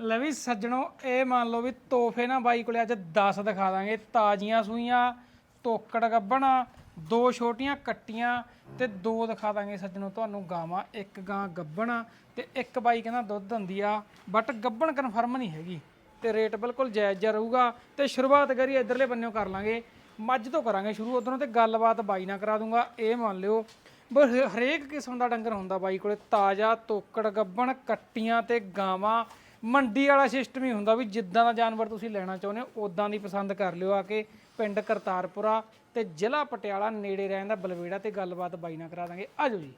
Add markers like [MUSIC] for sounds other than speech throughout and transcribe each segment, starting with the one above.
ਲੈ ਵੀ ਸੱਜਣੋ, ਇਹ ਮੰਨ ਲਓ ਵੀ ਤੋਹਫੇ ਨਾ ਬਾਈ ਕੋਲੇ ਅੱਜ 10 ਦਿਖਾ ਦਾਂਗੇ। ਤਾਜ਼ੀਆਂ ਸੂਈਆਂ, ਤੋਕੜ ਗੱਬਣਾ, ਦੋ ਛੋਟੀਆਂ ਕੱਟੀਆਂ ਤੇ ਦੋ ਦਿਖਾ ਦਾਂਗੇ ਸੱਜਣੋ ਤੁਹਾਨੂੰ ਗਾਵਾਂ। ਇੱਕ ਗਾਂ ਗੱਬਣਾ ਤੇ ਇੱਕ ਬਾਈ ਕਹਿੰਦਾ ਦੁੱਧ ਦਿੰਦੀ ਆ ਬਟ ਗੱਬਣ ਕਨਫਰਮ ਨਹੀਂ ਹੈਗੀ। ਤੇ ਰੇਟ ਬਿਲਕੁਲ ਜਾਇਜ਼ ਜਿਹਾ ਰਹੂਗਾ ਤੇ ਸ਼ੁਰੂਆਤ ਕਰੀ ਇਧਰਲੇ ਬੰਨਿਓ ਕਰ ਲਾਂਗੇ। ਮੱਝ ਤੋਂ ਕਰਾਂਗੇ ਸ਼ੁਰੂ, ਉਧਰੋਂ ਤੇ ਗੱਲਬਾਤ ਬਾਈ ਨਾਲ ਕਰਾ ਦੂੰਗਾ, ਇਹ ਮੰਨ ਲਿਓ। ਬਸ ਹਰੇਕ ਕਿਸਮ ਦਾ ਡੰਗਰ ਹੁੰਦਾ ਬਾਈ ਕੋਲੇ, ਤਾਜ਼ਾ ਤੋਕੜ ਗੱਬਣ, ਕੱਟੀਆਂ ਤੇ ਗਾਵਾਂ। ਮੰਡੀ ਵਾਲਾ ਸਿਸਟਮ ਹੀ ਹੁੰਦਾ ਵੀ ਜਿੱਦਾਂ ਦਾ ਜਾਨਵਰ ਤੁਸੀਂ ਲੈਣਾ ਚਾਹੁੰਦੇ ਹੋ ਉਦਾਂ ਦੀ ਪਸੰਦ ਕਰ ਲਿਓ ਆ ਕੇ ਪਿੰਡ ਕਰਤਾਰਪੁਰਾ ਤੇ ਜ਼ਿਲ੍ਹਾ ਪਟਿਆਲਾ ਨੇੜੇ ਰਹਿੰਦਾ ਬਲਵੇੜਾ ਤੇ ਗੱਲਬਾਤ ਬਾਈ ਨਾਲ ਕਰਾ ਦਾਂਗੇ। ਆਜੋ ਜੀ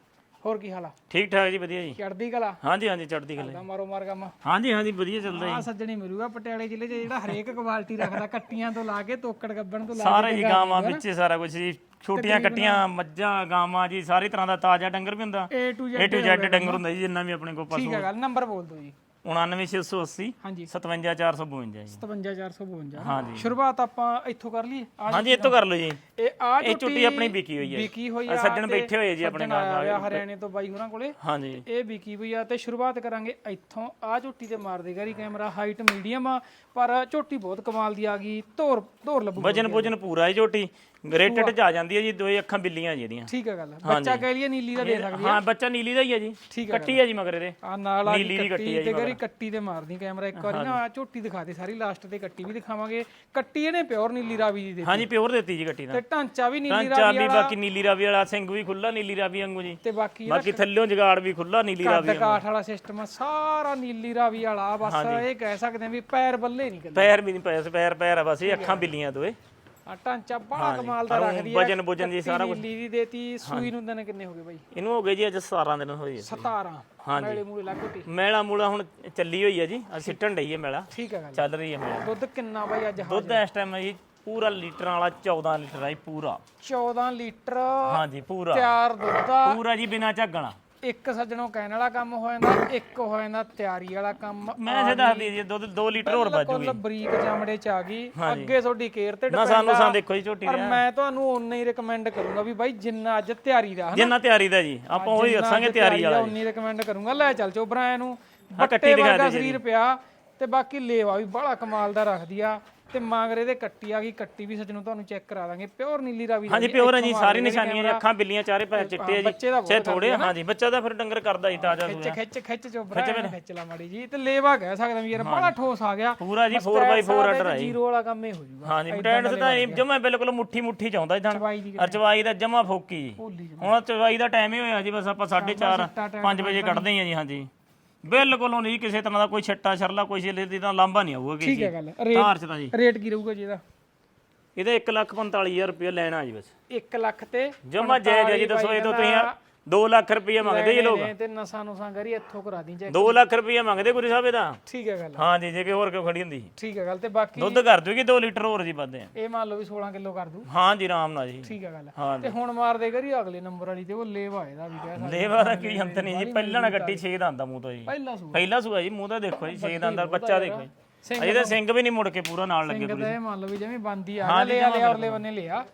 ਹੋਰ ਕੀ ਹਾਲ ਆ? ਠੀਕ ਠਾਕ ਜੀ ਵਧੀਆ ਜੀ। ਚੜਦੀ ਕਲਾ? ਹਾਂਜੀ ਹਾਂਜੀ ਚੜ੍ਹਦੀ ਗੱਲ ਦਾ ਮਾਰੋ ਮਾਰ ਕੰਮ। ਹਾਂਜੀ ਹਾਂਜੀ ਵਧੀਆ ਚੱਲਦਾ ਆ ਸੱਜਣੀ ਮਿਲੂਗਾ ਪਟਿਆਲੇ ਜ਼ਿਲ੍ਹੇ 'ਚ ਜਿਹੜਾ ਹਰੇਕ ਕੁਆਲਿਟੀ ਰੱਖਦਾ ਕੱਟੀਆਂ ਤੋਂ ਲਾ ਕੇ ਤੋਕੜ ਗੱਬਣ ਤੋਂ ਲਾ ਸਾਰਾ ਹੀ ਗਾਵਾਂ ਵਿੱਚ ਸਾਰਾ ਕੁਝ ਜੀ ਛੋਟੀਆਂ ਕੱਟੀਆਂ ਮੱਝਾਂ ਗਾਵਾਂ ਜੀ ਸਾਰੀ ਤਰ੍ਹਾਂ ਦਾ ਤਾਜ਼ਾ ਡੰਗਰ ਵੀ ਹੁੰਦਾ। A to Z ਡੰਗਰ ਹੁੰਦਾ ਜੀ ਜਿੰਨਾ ਵੀ ਆਪਣੇ ਕੋਲ ਪਸ਼ੂ ਠੀਕ ਹੈ ਗੱਲ ਨੰਬਰ ਬੋਲ ਦਿਓ ਜੀ। 99680 ਹਾਂਜੀ। 57452 ਜੀ। 57452 ਹਾਂਜੀ। ਸ਼ੁਰੂਆਤ ਆਪਾਂ ਇੱਥੋਂ ਕਰ ਲਈਏ? ਆ ਹਾਂਜੀ ਇੱਥੋਂ ਕਰ ਲਓ ਜੀ। ਇਹ ਆ ਇਹ ਝੁੱਟੀ ਆਪਣੀ ਵਿਕੀ ਹੋਈ ਹੈ। ਜੀ। ਵਿਕੀ ਹੋਈ ਆਹ ਆ ਸੱਜਣ ਤੇ ਬੈਠੇ ਹੋਏ ਜੀ ਆਪਣੇ ਨਾਲ ਆਇਆ ਹਰਿਆਣੇ ਤੋਂ ਬਾਈ ਹੋਰਾਂ ਕੋਲੇ। ਹਾਂਜੀ। ਇਹ ਵਿਕੀ ਹੋਈ ਆ ਤੇ ਸ਼ੁਰੂਆਤ ਕਰਾਂਗੇ ਇੱਥੋਂ। ਆ ਝੋਟੀ ਤੇ ਮਾਰ ਦੇਗਾ ਰੀ ਕੈਮਰਾ। ਹਾਈਟ ਮੀਡੀਅਮ ਆ ਪਰ ਝੋਟੀ ਬਹੁਤ ਕਮਾਲ ਦੀ ਆ ਗਈ। ਧੋਰ ਧੋਰ ਲੱਭੂ ਵਜਨ ਪੂਰਾ ਹੈ ਝੋਟੀ ਰੇਟਡ ਚ ਆ ਜਾਂਦੀ ਹੈ ਜੀ ਦੋਏ ਅੱਖਾਂ ਬਿੱਲੀਆਂ ਜੀ ਇਹਦੀਆਂ। ਠੀਕ ਹੈ ਗੱਲ ਬੱਚਾ ਕਹਿ ਲਈਏ ਨੀਲੀ ਦਾ ਦੇ ਸਕਦੇ ਹਾਂ ਬੱਚਾ ਨੀਲੀ ਦਾ ਹੀ ਹੈ ਜੀ। ਠੀਕ ਹੈ ਕੱਟੀ ਹੈ ਜੀ ਮਗਰ ਇਹਦੇ। ਆ ਨਾਲ ਆ ਨੀਲੀ ਦੀ ਕੱਟੀ ਹੈ ਤੇ ਗਰੀ ਕੱਟੀ ਤੇ ਮਾਰਦੀ ਕੈਮਰਾ ਇੱਕ ਵਾਰੀ ਨਾ ਆਹ ਝੋਟੀ ਦਿਖਾ ਦੇ ਸਾਰੀ ਲਾਸਟ ਤੇ ਕੱਟੀ ਵੀ ਦਿਖਾਵਾਂਗੇ। ਕੱਟੀ ਇਹਨੇ ਪਿਓਰ ਨੀਲੀ ਰਾਵੀ ਦੀ ਦੇ ਹਾਂਜੀ ਪਿਓਰ ਦਿੱਤੀ ਜੀ ਕੱਟੀ ਦਾ ਤੇ ਢਾਂਚਾ ਵੀ ਨੀਲੀ ਰਾਵੀ ਵਾਲਾ। ਬਾਕੀ ਨੀਲੀ ਰਾਵੀ ਵਾਲਾ ਸਿੰਘ ਵੀ ਖੁੱਲਾ ਨੀਲੀ ਰਾਵੀ ਵਾਂਗੂ ਜੀ। ਤੇ ਬਾਕੀ ਬਾਕੀ ਥੱਲਿਓਂ ਜਗਾੜ ਵੀ ਖੁੱਲਾ ਨੀਲੀ ਰਾਵੀ ਕੱਦ ਕਾਠ ਵਾਲਾ ਸਿਸਟਮ ਸਾਰਾ ਨੀਲੀ ਰਾਵੀ ਵਾਲਾ ਬਸ ਇਹ ਕਹਿ ਸਕਦੇ ਆ ਵੀ ਪੈਰ ਬੱਲੇ ਨਹੀਂ ਕਰਦੇ ਪੈਰ ਵੀ ਨਹੀਂ ਪੈਰ ਪੈਰ ਆ ਬਸ ਇਹ ਅੱਖਾਂ ਬਿੱਲੀਆਂ ਦੋਏ। ਆ ਢਾਂਚਾ ਬੜਾ ਕਮਾਲ ਦਾ ਰੱਖਦੀ ਹੈ ਵਜਨ ਵਜਨ ਜੀ ਸਾਰਾ ਕੁਝ ਨੀਲੀ ਦੀ ਦੇਤੀ ਸੂਈ ਨੂੰ ਦਿਨ ਕਿੰਨੇ ਹੋ ਗਏ ਬਾਈ? ਇਹਨੂੰ ਹੋ ਗਏ ਜੀ ਅੱਜ 17 ਦਿਨ ਹੋਏ ਜੀ। 17 ਹਾਂਜੀ। ਮੇਲੇ ਮੂਲੇ ਲੱਗੋਟੀ ਮੈਲਾ ਮੂਲਾ ਹੁਣ ਚੱਲੀ ਹੋਈ ਹੈ ਜੀ। ਅਸੀਂ ਸਿੱਟਣ ਡਈ ਹੈ ਮੈਲਾ। ਠੀਕ ਹੈ ਚੱਲ ਰਹੀ ਹੈ ਮੈਲਾ। ਦੁੱਧ ਕਿੰਨਾ ਬਾਈ ਅੱਜ ਦੁੱਧ ਇਸ ਟਾਈਮ ਜੀ ਪੂਰਾ ਲੀਟਰਾਂ ਵਾਲਾ 14 ਲੀਟਰ ਜੀ ਪੂਰਾ। 14 ਲੀਟਰ ਹਾਂਜੀ ਪੂਰਾ। ਤਿਆਰ ਦੁੱਧ ਆ। ਪੂਰਾ ਜੀ ਬਿਨਾ ਝੱਗਣਾ। ਇੱਕ ਸੱਜਣੋਂ ਕਹਿਣ ਵਾਲਾ ਕੰਮ ਹੋ ਜਾਂਦਾ ਇੱਕ ਹੋ ਜਾਂਦਾ ਤਿਆਰੀ ਵਾਲਾ ਕੰਮ। ਮੈਂ ਇਸੇ ਦੱਸਦੀ ਜੀ ਦੁੱਧ 2 ਲੀਟਰ ਹੋਰ ਬਚ ਜੂਗੀ ਬਰੀਕ ਚਮੜੇ ਚ ਆ ਗਈ ਅੱਗੇ ਤੁਹਾਡੀ ਕੇਅਰ ਤੇ ਡਿਪੈਂਡ ਨਾ ਸਾਨੂੰ ਸਾਂ ਦੇਖੋ ਜੀ ਝੋਟੀ ਪਰ ਮੈਂ ਤੁਹਾਨੂੰ ਓਨਾ ਹੀ ਰეკਮੈਂਡ ਕਰੂੰਗਾ ਵੀ ਬਾਈ ਜਿੰਨਾ ਅੱਜ ਤਿਆਰੀ ਦਾ ਜਿੰਨਾ ਤਿਆਰੀ ਦਾ ਜੀ ਆਪਾਂ ਉਹੀ ਦੱਸਾਂਗੇ ਤਿਆਰੀ ਵਾਲਾ ਓਨੀ ਰეკਮੈਂਡ ਕਰੂੰਗਾ। ਲੈ ਚੱਲ ਚੋ ਭਰਾ ਇਹਨੂੰ ਬੱਟੇ ਵਰਗਾ ਸਰੀਰ ਪਿਆ ਤੇ ਬਾਕੀ ਲੇਵਾ ਵੀ ਬੜਾ ਕਮਾਲ ਦਾ ਰੱਖਦੀ ਆ। ਤੇ ਮਾਂਗਰੇ ਦੇ ਕੱਟੀ ਆ ਗਈ ਕੱਟੀ ਵੀ ਸੱਜਣੋਂ ਤੁਹਾਨੂੰ ਚੈੱਕ ਕਰਾ ਦਾਂਗੇ ਪਿਓਰ ਨੀਲੀ ਰਾਵੀ ਹਾਂਜੀ ਪਿਓਰ ਹੈ ਜੀ ਸਾਰੀ ਨਿਸ਼ਾਨੀਆਂ ਜੀ ਅੱਖਾਂ ਬਿੱਲੀਆਂ ਚਾਰੇ ਪੈਰ ਚਿੱਟੇ ਆ ਜੀ। ਛੇ ਥੋੜੇ ਹਾਂਜੀ ਬੱਚਾ ਦਾ ਫਿਰ ਡੰਗਰ ਕਰਦਾ ਜੀ ਤਾਜ਼ਾ ਖਿੱਚ ਸੂਆ। ਖਿੱਚ ਖਿੱਚ ਚੋਬਰਾ ਇਹਨੂੰ ਖਿੱਚ ਲਾ ਮਾੜੀ ਜੀ ਤੇ ਲੇਵਾ ਕਹਿ ਸਕਦੇ ਵੀ ਯਾਰ ਬੜਾ ਠੋਸ ਆ ਗਿਆ। ਪੂਰਾ ਜੀ 4x4 ਆਰਡਰ ਹੈ ਜ਼ੀਰੋ ਵਾਲਾ ਕੰਮ ਹੀ ਹੋ ਜੂਗਾ। ਹਾਂਜੀ ਬਟੈਂਡ ਤਾਂ ਜਮਾ ਬਿਲਕੁਲ ਮੁੱਠੀ ਮੁੱਠੀ ਚਾਹੁੰਦਾ ਜੀ ਚਵਾਈ ਦੀ ਅਰਚਵਾਈ ਦਾ ਜਮਾ ਫੋਕੀ। ਹੁਣ ਚਵਾਈ ਦਾ ਟਾਈਮ ਹੀ ਹੋਇਆ ਜੀ ਬਸ ਆਪਾਂ 4:30 5 ਵਜੇ ਕੱਢਦੇ ਹਾਂ ਜੀ ਹਾਂਜੀ। ਬਿਲਕੁਲ ਨਹੀਂ ਕਿਸੇ ਤਰ੍ਹਾਂ ਦਾ ਕੋਈ ਛੱਟਾ ਛਰਲਾ ਕੋਈ ਛੇਲੇ ਦੀ ਤਾਂ ਲਾਂਭਾ ਨਹੀਂ ਆਊਗਾ ਠੀਕ ਕਿਸੇ ਹੈ ਗੱਲ ਰੇਟ ਧਾਰ ਚ ਤਾਂ ਜੀ। ਰੇਟ ਕੀ ਰਹੂਗਾ ਜੀ ਇਹਦਾ? ਇਹਦੇ 1,45,000 ਰੁਪਏ ਲੈਣਾ ਜੀ ਬਸ। 1 ਲੱਖ ਤੇ ਜਮਾ ਜਾਇਜ਼ ਹੈ ਜੀ ਦੱਸੋ ਇਹ ਤਾਂ ਤੁਸੀਂ 2 ਲੱਖ ਰੁਪਏ ਮੰਗਦੇ ਜੀ ਲੋਕ। ਨੇ ਤੇ ਨਸਾਂ ਨੁਸਾਂ ਕਰੀ ਇੱਥੋਂ ਕਰਾ ਦੀ ਚੈੱਕ 2 ਲੱਖ ਰੁਪਏ ਮੰਗਦੇ ਗੁਰੂ ਸਾਹਿਬ ਇਹਦਾ। ਠੀਕ ਹੈ ਗੱਲ। ਹਾਂ ਜੀ ਜੇ ਕਿ ਹੋਰ ਕਿਉਂ ਖੜੀ ਹੁੰਦੀ ਠੀਕ ਹੈ ਗੱਲ ਤੇ ਬਾਕੀ ਦੁੱਧ ਕਰ ਦੂਗੀ 2 ਲੀਟਰ ਹੋਰ ਜੀ ਵੱਧਦੇ ਆ। ਇਹ ਮੰਨ ਲਓ ਵੀ 16 ਕਿਲੋ ਕਰ ਦੂ। ਹਾਂ ਜੀ ਆਰਾਮ ਨਾਲ ਜੀ। ਠੀਕ ਹੈ ਗੱਲ। ਤੇ ਹੁਣ ਮਾਰ ਦੇ ਕਰੀ ਅਗਲੇ ਨੰਬਰ ਵਾਲੀ ਤੇ ਉਹ ਲੇਵਾ ਇਹਦਾ ਵੀ ਕਹਿ ਸਕਦੇ ਲੇਵਾ ਦਾ ਕੀ ਅੰਤ ਨਹੀਂ ਜੀ ਪਹਿਲਾਂ ਨਾ ਗੱਟੀ 6 ਦਾ ਆਂਦਾ ਮੂੰਹ ਤੋਂ ਜੀ। ਪਹਿਲਾ ਸੂ ਪਹਿਲਾ ਸੂਆ ਜੀ ਮੂੰਹ ਤਾਂ ਦੇਖੋ ਜੀ 6 ਦਾ ਅੰਦਰ ਬੱਚਾ ਦੇਖੋ ਜੀ। ਅਜੇ ਤਾਂ ਸਿੰਘ ਵੀ ਨਹੀਂ ਮੁੜ ਕੇ ਪੂਰਾ ਨਾਲ ਲੱਗੇ ਸਿੰਘ ਤੇ ਇਹ ਮੰਨ ਲਓ ਵੀ ਜਿਵੇਂ ਬੰਦੀ ਆ ਗਿਆ ਲਿਆ ਲਿਆ ਔਰਲੇ ਬੰਨੇ ਲਿਆ।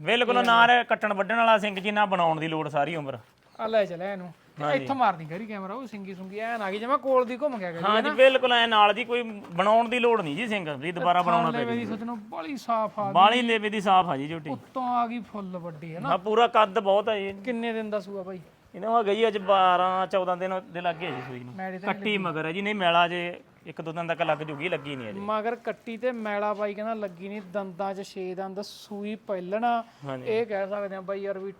ਬਿਲਕੁਲ ਨਾ ਰ ਕੱਟਣ ਵੱਢਣ ਵਾਲਾ ਸਿੰਘ ਜੀ ਨਾ ਬਣਾਉਣ ਦੀ ਲੋੜ ਸਾਰੀ ਉਮਰ। ਆ ਲੈ ਚਲੇ ਇਹਨੂੰ। ਤੇ ਇੱਥੋਂ ਮਾਰਦੀ ਕਰੀ ਕੈਮਰਾ ਉਹ ਸਿੰਗੀ ਸੁੰਗੀ ਐਨ ਆ ਗਈ ਜਿਵੇਂ ਕੋਲ ਦੀ ਘੁੰਮ ਗਿਆ ਕਰੀ ਹਾਂ ਜੀ ਬਿਲਕੁਲ ਐ ਨਾਲ ਦੀ ਕੋਈ ਬਣਾਉਣ ਦੀ ਲੋੜ ਨਹੀਂ ਜੀ ਸਿੰਘ ਵੀ ਦੁਬਾਰਾ ਬਣਾਉਣਾ ਲੈ ਮੇਰੀ ਸੋਚਣੋ ਬੜੀ ਸਾਫ਼ ਆ ਬਾਲੀ ਲੇਵੇ ਦੀ ਸਾਫ਼ ਆ ਜੀ ਝੋਟੀ ਉੱਤੋਂ ਆ ਗਈ ਫੁੱਲ ਵੱਡੀ ਹੈ ਨਾ? ਹਾਂ ਪੂਰਾ ਕੱਦ ਬਹੁਤ ਹੈ ਜੀ। ਕਿੰਨੇ ਦਿਨ ਦਾ ਸੂਆ ਬਾਈ? ਇਹਨਾਂ ਹੋ ਗਈ ਅੱਜ 12 14 ਦਿਨ ਦੇ ਲੱਗੇ ਜੀ ਸੂਈ ਨੂੰ। ਮੈੜੇ ਤੇ ਕੱਟੀ ਮਗਰ ਹੈ ਜੀ ਨਹੀਂ ਮੈਲਾ ਜੇ ਇੱਕ ਦੋ ਦਿਨ ਤੱਕ ਲੱਗ ਜੂਗੀ ਲੱਗੀ ਨਹੀਂ ਅਜੇ। ਮਗਰ ਕੱਟੀ ਤੇ ਮੈਲਾ ਬਾਈ ਕਹਿੰਦਾ ਲੱਗੀ ਨਹੀਂ ਦੰਦਾਂ 'ਚ ਛੇ ਦੰਦ ਸੂਈ ਪਹਿਲਣਾ। ਹਾਂਜੀ। ਇਹ ਕਹਿ ਸਕਦੇ ਆ ਬਾਈ ਯਾਰ ਵੀ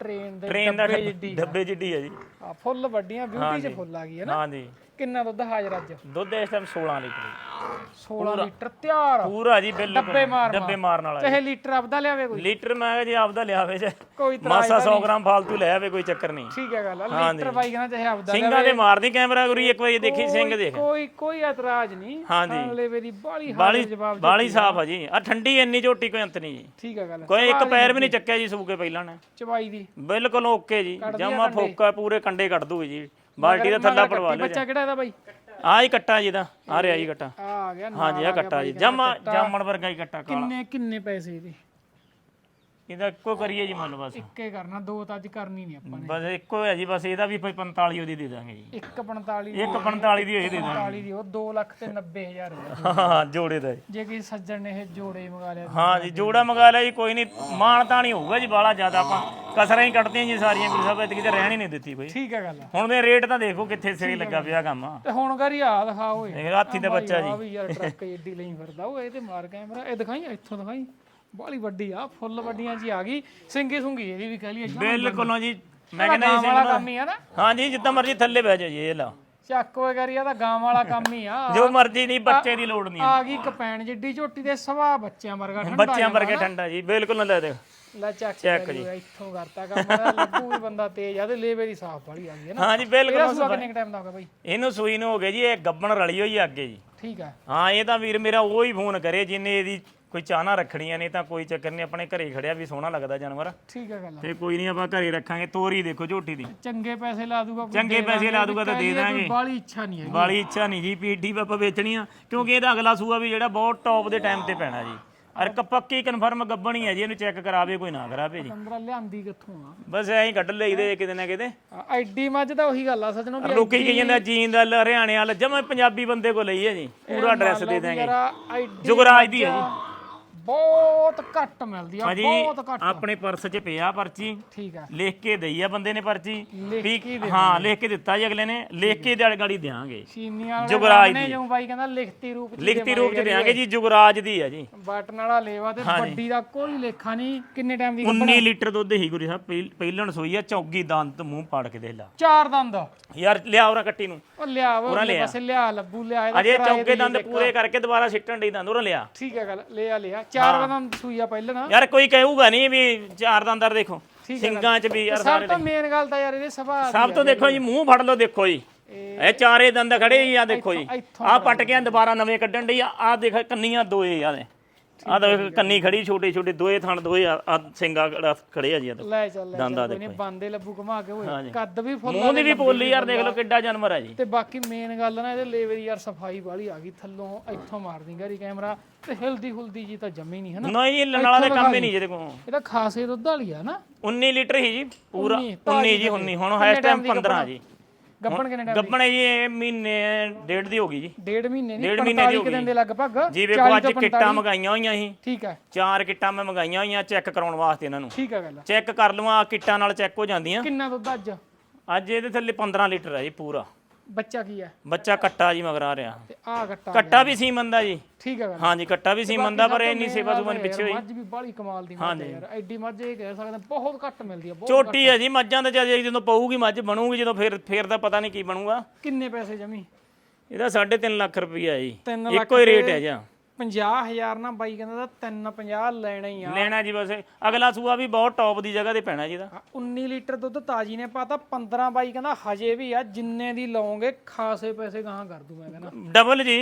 ਟ੍ਰੇਨ ਦੇ ਟ੍ਰੇਨ ਦਾ ਡੱਬੇ ਜਿੱਡੀ ਹੈ ਜੀ। ਆ ਫੁੱਲ ਵੱਡੀਆਂ ਬਿਊਟੀ 'ਚ ਫੁੱਲ ਆ ਗਈ ਹੈ ਨਾ। ਹਾਂ ਜੀ ਕਿੰਨਾ ਦੁੱਧ ਹਾਜ਼ਰ ਅੱਜ? ਦੁੱਧ ਇਸ ਟਾਈਮ 16 ਲੀਟਰ ਜੀ। 16 ਲੀਟਰ ਤਿਆਰ ਪੂਰਾ ਜੀ ਬਿਲਕੁਲ ਡੱਬੇ ਮਾਰ ਡੱਬੇ ਮਾਰਨ ਵਾਲਾ ਜੀ। ਚਾਹੇ ਲੀਟਰ ਆਪਦਾ ਲਿਆਵੇ ਕੋਈ। ਲੀਟਰ ਮੈਂ ਕਿਹਾ ਜੀ ਆਪਦਾ ਲਿਆਵੇ ਜੇ ਕੋਈ ਤਰ੍ਹਾਂ ਮਾਸਾ 100 ਗ੍ਰਾਮ ਫਾਲਤੂ ਲੈ ਆਵੇ ਕੋਈ ਚੱਕਰ ਨਹੀਂ। ਠੀਕ ਹੈ ਗੱਲ ਆ। ਲੀਟਰ ਬਾਈ ਕਹਿੰਦਾ ਚਾਹੇ ਆਪਦਾ ਸਿੰਘਾਂ ਦੇ ਮਾਰਦੀ ਕੈਮਰਾ ਗੁਰੀ ਇੱਕ ਵਾਰੀ ਦੇਖੀ ਸਿੰਘ ਦੇਖ। ਕੋਈ ਕੋਈ ਇਤਰਾਜ਼ ਨਹੀਂ। ਹਾਂਜੀ। ਅਗਲੇ ਵੇਰੀ ਬਾਲੀ ਬਾਲੀ ਹਾਜ਼ਰ ਜਵਾਬ ਬਾਲੀ ਸਾਫ਼ ਆ ਜੀ। ਆ ਠੰਡੀ ਇੰਨੀ ਝੋਟੀ ਕੋਈ ਅੰਤ ਨਹੀਂ ਜੀ। ਠੀਕ ਹੈ ਗੱਲ ਕੋਈ ਇੱਕ ਪੈਰ ਵੀ ਨਹੀਂ ਚੱਕਿਆ ਜੀ ਸੂਕੇ ਪਹਿਲਾਂ ਨੇ। ਚਵਾਈ ਦੀ। ਬਿਲਕੁਲ ਓਕੇ ਜੀ। ਜਮਾ ਫੋਕਾ ਪੂਰੇ ਕੰਡੇ ਕੱਢ ਦੂਗੀ ਜੀ। ਬਾਲਟੀ ਦਾ ਥੱਲਾ ਪੜਵਾ ਲਿਓ ਬੱਚਾ ਕਿਹੜਾ ਇਹਦਾ ਬਾਈ? ਆ ਹੀ ਕੱਟਾ ਜੀ ਦਾ ਆ ਰਿਹਾ ਜੀ ਕੱਟਾ। ਆ ਆ ਗਿਆ ਹਾਂਜੀ ਆ ਕੱਟਾ ਜੀ। ਜਮਾ ਜਾਮਣ ਵਰਗਾ ਹੀ ਕੱਟਾ ਕਾਲਾ। ਕਿੰਨੇ ਕਿੰਨੇ ਪੈਸੇ ਇਹਦੇ? ਇਹਦਾ ਇੱਕੋ ਕਰੀਏ ਜੀ ਮੰਨ ਬਸ। ਇੱਕੇ ਕਰਨਾ ਦੋ ਤਾਂ ਅੱਜ ਕਰਨੀ ਨਹੀਂ ਆਪਾਂ ਨੇ। ਬਸ ਇੱਕੋ ਹੈ ਜੀ ਬਸ ਇਹਦਾ ਵੀ ਕੋਈ 45 ਉਹਦੀ ਦੇ ਦਾਂਗੇ ਜੀ। 145 ਇੱਕ 45 ਦੀ ਇਹ ਦੇ ਦਾਂਗੇ। 45 ਦੀ ਉਹ 2 ਲੱਖ ਤੇ 90000 ਹੋਇਆ ਹਾਂ ਜੋੜੇ ਦਾ ਜੀ। ਜੇ ਕਿਸੇ ਸੱਜਣ ਨੇ ਇਹ ਜੋੜੇ ਹੀ ਮੰਗਾ ਲਿਆ ਹਾਂ ਜੀ ਜੋੜਾ ਮੰਗਾ ਲਿਆ ਜੀ ਕੋਈ ਨਹੀਂ ਮਾਣ ਤਾਂ ਨਹੀਂ ਹੋਊਗਾ ਜੀ ਬਾਲਾ ਜ਼ਿਆਦਾ ਆਪਾਂ ਕਸਰਾਂ ਹੀ ਕੱਢਦੇ ਜੀ ਸਾਰੀਆਂ ਗੁਰੂ ਸਾਹਿਬ ਇਤਕੀ ਤੇ ਰਹਿਣ ਹੀ ਨਹੀਂ ਦਿੱਤੀ ਕੋਈ। ਠੀਕ ਹੈ ਗੱਲ। ਹੁਣ ਦੇ ਰੇਟ ਤਾਂ ਦੇਖੋ ਕਿੱਥੇ ਸਿਰੇ ਲੱਗਾ ਪਿਆ ਕੰਮ। ਤੇ ਹੁਣ ਕਰੀ ਆ ਦਿਖਾ ਓਏ। ਇਹ ਹਾਥੀ ਦਾ ਬੱਚਾ ਜੀ। ਆ ਵੀ ਯਾਰ ਟਰੱਕ ਏਡੀ ਲਈ ਫਿਰਦਾ ਓਏ ਇਹ ਤੇ ਮਾਰ ਕੈਮਰਾ ਇਹ ਦਿਖਾਈ ਇੱਥੋਂ ਦਿਖਾਈ। ਬਾਲੀ ਵੱਡੀ ਆ ਫੁੱਲ ਵੱਡੀਆਂ ਜੀ ਆ ਗਈ ਸਿੰਗੀ ਸੁੰਗੀ ਇਹਦੀ ਵੀ ਕਹਿ ਲਈਏ ਬਿਲਕੁਲ ਜੀ ਮੈਂ ਕਹਿੰਦਾ ਜੀ ਵਾਲਾ ਕੰਮ ਹੀ ਆ ਨਾ। ਹਾਂ ਜੀ ਜਿੱਦਾਂ ਮਰਜ਼ੀ ਥੱਲੇ ਬਹਿ ਜਾਓ ਜੀ ਇਹ ਲਾ ਚੱਕ ਓਏ ਕਰੀ ਆ ਤਾਂ ਗਾਂ ਵਾਲਾ ਕੰਮ ਹੀ ਆ। [LAUGHS] ਜੋ ਮਰਜ਼ੀ ਨਹੀਂ ਬੱਚੇ ਦੀ ਲੋੜ ਨਹੀਂ। ਆ ਗਈ ਕਪੈਣ ਜਿੱਡੀ ਝੋਟੀ ਦੇ ਸਵਾ ਬੱਚਿਆਂ ਵਰਗਾ ਠੰਡਾ ਬੱਚਿਆਂ ਵਰਗੇ ਠੰਡਾ ਜੀ ਬਿਲਕੁਲ ਨਾ ਲੈ ਦੇ ਲੈ ਚੱਕ ਓਏ, ਇੱਥੋਂ ਕਰਤਾ ਕੰਮ ਲੱਭੂ ਵੀ ਬੰਦਾ ਤੇਜ਼ ਆ ਤੇ ਲੇਵੇ ਦੀ ਸਾਫ਼ ਵਾਲੀ ਆ ਗਈ ਹੈ ਨਾ। ਹਾਂ ਜੀ ਬਿਲਕੁਲ ਸੂਆ ਕਿੰਨੇ ਟਾਈਮ ਦਾ ਹੋ ਗਿਆ ਬਾਈ? ਇਹਨੂੰ ਸੂਈ ਨੂੰ ਹੋ ਗਏ ਜੀ ਇਹ ਗੱਬਣ ਰਲੀ ਹੋਈ ਆ ਅੱਗੇ ਜੀ। ਠੀਕ ਆ। ਹਾਂ ਇਹ ਤਾਂ ਵੀਰ ਮੇਰਾ ਉਹ ਹੀ ਫੋਨ ਕਰੇ ਜਿੰਨੇ ਇਹਦੀ ਕੋਈ ਚਾਹਨਾ ਰੱਖਣੀਆਂ ਨੇ ਤਾਂ ਕੋਈ ਚੱਕਰ ਨਹੀਂ ਆਪਣੇ ਘਰੇ ਖੜਿਆ ਵੀ ਸੋਹਣਾ ਲੱਗਦਾ ਜਾਨਵਰ। ਠੀਕ ਆ ਗੱਲ ਤੇ ਕੋਈ ਨਹੀਂ ਆਪਾਂ ਘਰੇ ਰੱਖਾਂਗੇ ਤੋਰੀ ਦੇਖੋ ਝੋਟੀ ਦੀ। ਚੰਗੇ ਪੈਸੇ ਲਾ ਦੂਗਾ ਕੋਈ ਚੰਗੇ ਪੈਸੇ ਲਾ ਦੂਗਾ ਤਾਂ ਦੇ ਦਾਂਗੇ। ਬਾਲੀ ਇੱਛਾ ਨਹੀਂ ਹੈ ਵਾਲੀ ਇੱਛਾ ਨਹੀਂ ਜੀ ਪੀਟੀ ਆਪਾਂ ਵੇਚਣੀ ਆ ਕਿਉਂਕਿ ਇਹਦਾ ਅਗਲਾ ਸੂਆ ਵੀ ਜਿਹੜਾ ਬਹੁਤ ਟੌਪ ਦੇ ਟਾਈਮ ਤੇ ਪੈਣਾ ਜੀ। ਅਰ ਕ- ਪੱਕੀ ਕਨਫਰਮ ਗੱਬਣੀ ਹੈ ਜੀ ਇਹਨੂੰ ਚੈੱਕ ਕਰਾਵੇ ਕੋਈ ਨਾ ਕਰਾਵੇ ਜੀ। ਅੰਦਰਾ ਲਿਆਂਦੀ ਕਿੱਥੋਂ ਆ? ਬਸ ਐਂ ਹੀ ਕੱਢ ਲਈਦੇ ਕਿਤੇ ਨਾ ਕਿਤੇ। ਆ, ਐਡੀ ਮੱਝ ਤਾਂ ਉਹੀ ਗੱਲ ਆ ਸੱਜਣੋ ਵੀ ਲੋਕੀ ਕਹੀ ਜਾਂਦੇ ਜੀਂਦ ਵਾਲ ਹਰਿਆਣੇ ਵਾਲ ਜਮਾ ਪੰਜਾਬੀ ਬੰਦੇ ਕੋ ਲਈ ਹੈ ਜੀ। ਪੂਰਾ ਐਡਰੈਸ ਦੇ ਦਾਂਗੇ ਯਾਰ ਐਡੀ ਜੁਗਰਾਜ ਦੀ ਹੈ ਜੀ। ਬਹੁਤ ਘੱਟ ਮਿਲਦੀ ਆ ਭਾਜੀ ਬਹੁਤ ਘੱਟ। ਆਪਣੇ ਪਰਸ 'ਚ ਪਿਆ ਪਰਚੀ। ਠੀਕ ਆ। ਲਿਖ ਕੇ ਦਈ ਆ ਬੰਦੇ ਨੇ ਪਰਚੀ। ਵੀ ਹਾਂ ਲਿਖ ਕੇ ਦਿੱਤਾ ਜੀ ਅਗਲੇ ਨੇ। ਲਿਖ ਕੇ ਦਿਹਾੜੀ ਗਾੜੀ ਦੇਾਂਗੇ ਚੀਨੀਆਂ ਜੁਗਰਾਜ ਨੇ ਜੋ ਬਾਈ ਕਹਿੰਦਾ ਲਿਖਤੀ ਰੂਪ ਚ ਲਿਖਤੀ ਰੂਪ 'ਚ ਦੇਾਂਗੇ ਜੀ ਜੁਗਰਾਜ ਦੀ ਹੈ ਜੀ। ਬਟਨ ਵਾਲਾ ਲੇਵਾ ਤੇ ਵੱਡੀ ਦਾ ਕੋਈ ਲੇਖਾ ਨਹੀਂ ਕਿੰਨੇ ਟਾਈਮ ਦੀ 19 ਲੀਟਰ ਦੁੱਧ ਹੀ ਗੁਰੀ ਸਾਹਿਬ ਪਹਿ- ਪਹਿਲਣ ਸੋਈ ਆ ਚੌਗੀ ਦੰਦ ਮੂੰਹ ਪਾੜ ਕੇ ਦੇ ਲਾ। ਚਾਰ ਦੰਦ। ਯਾਰ ਲਿਆ ਉਹਰਾ ਕੱਟੀ ਨੂੰ। ਉਹ ਲਿਆ ਵਾ ਉਹਦੇ ਪਾਸੇ ਲਿਆ ਲੱਭੂ ਲਿਆ ਅਜੇ ਚੌਗੇ ਦੀ ਦੰਦ ਪੂਰੇ ਕਰਕੇ ਦੁਬਾਰਾ ਸਿੱਟਣ ਡਈ ਦੰਦ ਉਹਰਾ ਲਿਆ। ਠੀਕ ਹੈ ਗੱਲ ਲਿਆ ਲਿਆ। ਚਾਰ ਦੰਦ ਸੂਈ ਆ ਪਹਿਲਾਂ। ਨਾ ਯਾਰ ਕੋਈ ਕਹੂਗਾ ਨਹੀਂ ਵੀ ਚਾਰ ਦੰਦਰ ਦੇਖੋ। ਠੀਕ ਹੈ ਸਿੰਘਾਂ 'ਚ ਵੀ ਯਾਰ ਸਭ ਤੋਂ ਮੇਨ ਗੱਲ ਤਾਂ ਯਾਰ ਇਹਦੇ ਸੁਭਾਅ ਸਭ ਤੋਂ ਦੇਖੋ ਜੀ ਮੂੰਹ ਫੜ ਲਓ ਦੇਖੋ ਜੀ। ਇਹ ਚਾਰੇ ਦੰਦ ਖੜੇ ਹੀ ਆ ਦੇਖੋ ਜੀ। ਇੱਥੋਂ ਆ ਪਟ ਕੇ ਦੁਬਾਰਾ ਨਵੇਂ ਕੱਢਣ ਡਈ ਆ। ਆ ਦੇਖ ਕੰਨੀਆਂ ਦੋਏ ਆ ਦੇ। ਆ ਦੇਖ ਕੰਨੀ ਖੜੀ ਛੋਟੇ ਛੋਟੇ ਦੋਏ ਥਣ ਦੋਏ ਆ ਜਿਹੜਾ ਖੜੇ ਆ ਜੀ ਆ ਦੇਖੋ। ਲੈ ਚੱਲ ਲੈ ਦੰਦਾਂ ਚੱਲ ਕੋਈ ਨਹੀਂ ਬੰਦੇ ਲੱਭੂ ਘੁਮਾ ਕੇ ਹੋਏ ਕੱਦ ਵੀ ਫੁੱਲ ਮੂੰਹ ਦੀ ਵੀ ਬੋਲੀ ਯਾਰ ਦੇਖ ਲਓ ਕਿੱਡਾ ਜਾਨਵਰ ਆ ਜੀ। ਤੇ ਬਾਕੀ ਮੇਨ ਗੱਲ ਨਾ ਇਹਦੇ ਲੇਵੇ ਦੀ ਯਾਰ ਸਫ਼ਾਈ ਵਾਲੀ ਆ ਗਈ ਥੱਲੋਂ ਇੱਥੋਂ ਮਾਰਦੀ ਗਾਰੀ ਕੈਮਰਾ ਤੇ ਹਿਲਦੀ ਹੁਲਦੀ ਜੀ ਤਾਂ ਜੰਮੀ ਨਹੀਂ ਹਨਾ? ਨਹੀਂ ਇਹ ਲਨਾਲਾ ਦੇ ਕੰਮ ਹੀ ਨਹੀਂ ਜਿਹਦੇ ਕੋਲ। ਇਹਦਾ ਖਾਸੇ ਦੁੱਧ ਵਾਲੀ ਆ ਨਾ। 19 ਲੀਟਰ ਹੀ ਜੀ ਪੂਰਾ 19 19 ਜੀ 19 ਹੁਣ ਇਸ ਟਾਈਮ 15 ਜੀ। ਗੱਬਣ ਕਿੰਨੇ ਟਾਈਮ ਗੱਬਣੇ ਜੀ ਇਹ ਮਹੀਨੇ ਡੇਢ ਦੀ ਹੋ ਗਈ ਜੀ। ਡੇਢ ਮਹੀਨੇ ਦੀ ਡੇਢ ਮਹੀਨੇ ਦੀ 45 ਹੋ ਗਈ। ਦੇ ਲਗਭਗ? ਜੀ ਵੇਖੋ ਅੱਜ ਕਿੱਟਾਂ ਮੰਗਾਈਆਂ ਹੋਈਆਂ ਸੀ। ਠੀਕ ਹੈ। ਚਾਰ ਕਿੱਟਾਂ ਮੈਂ ਮੰਗਾਈਆਂ ਹੋਈਆਂ ਚੈੱਕ ਕਰਾਉਣ ਵਾਸਤੇ ਇਹਨਾਂ ਨੂੰ। ਠੀਕ ਹੈ ਗੱਲ। ਚੈੱਕ ਕਰ ਲਵਾਂ ਕਿੱਟਾਂ ਨਾਲ ਚੈੱਕ ਹੋ ਜਾਂਦੀਆਂ। ਕਿੰਨਾ ਦੁੱਧ ਅੱਜ? ਅੱਜ ਇਹਦੇ ਥੱਲੇ 15 ਲੀਟਰ ਹੈ ਜੀ ਪੂਰਾ। ਬੱਚਾ ਕੀ ਹੈ? ਬੱਚਾ ਕੱਟਾ ਜੀ ਮਗਰ ਆ ਰਿਹਾ। ਤੇ ਆ ਗੱਟਾ ਕੱਟਾ ਵੀ ਸੀਮਨ ਦਾ ਜੀ। ਠੀਕ ਹੈ ਗੱਲ ਹਾਂਜੀ ਕੱਟਾ ਵੀ ਸੀਮਨ ਦਾ ਪਰ ਇੰਨੀ ਸੇਵਾ ਸੁਮਨ ਪਿੱਛੇ ਹੋਈ। ਮੱਝ ਵੀ ਬਾਹਲੀ ਕਮਾਲ ਦੀ ਮੱਝ ਹੈ ਯਾਰ। ਐਡੀ ਮੱਝ ਇਹ ਕਹਿ ਸਕਦੇ ਬਹੁਤ ਘੱਟ ਮਿਲਦੀ ਆ ਬਹੁਤ ਛੋਟੀ ਹੈ ਜੀ ਮੱਝਾਂ ਦਾ ਜਦ ਜਦੋਂ ਪਊਗੀ ਮੱਝ ਬਣੂਗੀ ਜਦੋਂ ਫਿਰ ਫਿਰ ਦਾ ਪਤਾ ਨਹੀਂ ਕੀ ਬਣੂਗਾ। ਕਿੰਨੇ ਪੈਸੇ ਜਮੀ? ਇਹਦਾ 3.5 ਲੱਖ ਰੁਪਈਆ ਜੀ। ਇੱਕੋ ਹੀ ਰੇਟ ਹੈ ਜੀ। 50000 ਨਾ ਬਾਈ ਕਹਿੰਦਾ ਤਾਂ 3 50 ਲੈਣਾ ਹੀ ਆ। ਲੈਣਾ ਜੀ ਬਸ। ਅਗਲਾ ਸੂਆ ਵੀ ਬਹੁਤ ਟੌਪ ਦੀ ਜਗ੍ਹਾ ਤੇ ਪੈਣਾ ਜੀ ਇਹਦਾ। ਆ, 19 ਲੀਟਰ ਦੁੱਧ ਤਾਜੀ ਨੇ ਪਾਤਾ 15 ਬਾਈ ਕਹਿੰਦਾ ਹਜੇ ਵੀ ਆ ਜਿੰਨੇ ਦੀ ਲਓਗੇ ਖਾਸੇ ਪੈਸੇ ਗਾਹਾਂ ਕਰ ਦੂ ਮੈਂ ਕਹਿੰਦਾ। ਡਬਲ ਜੀ।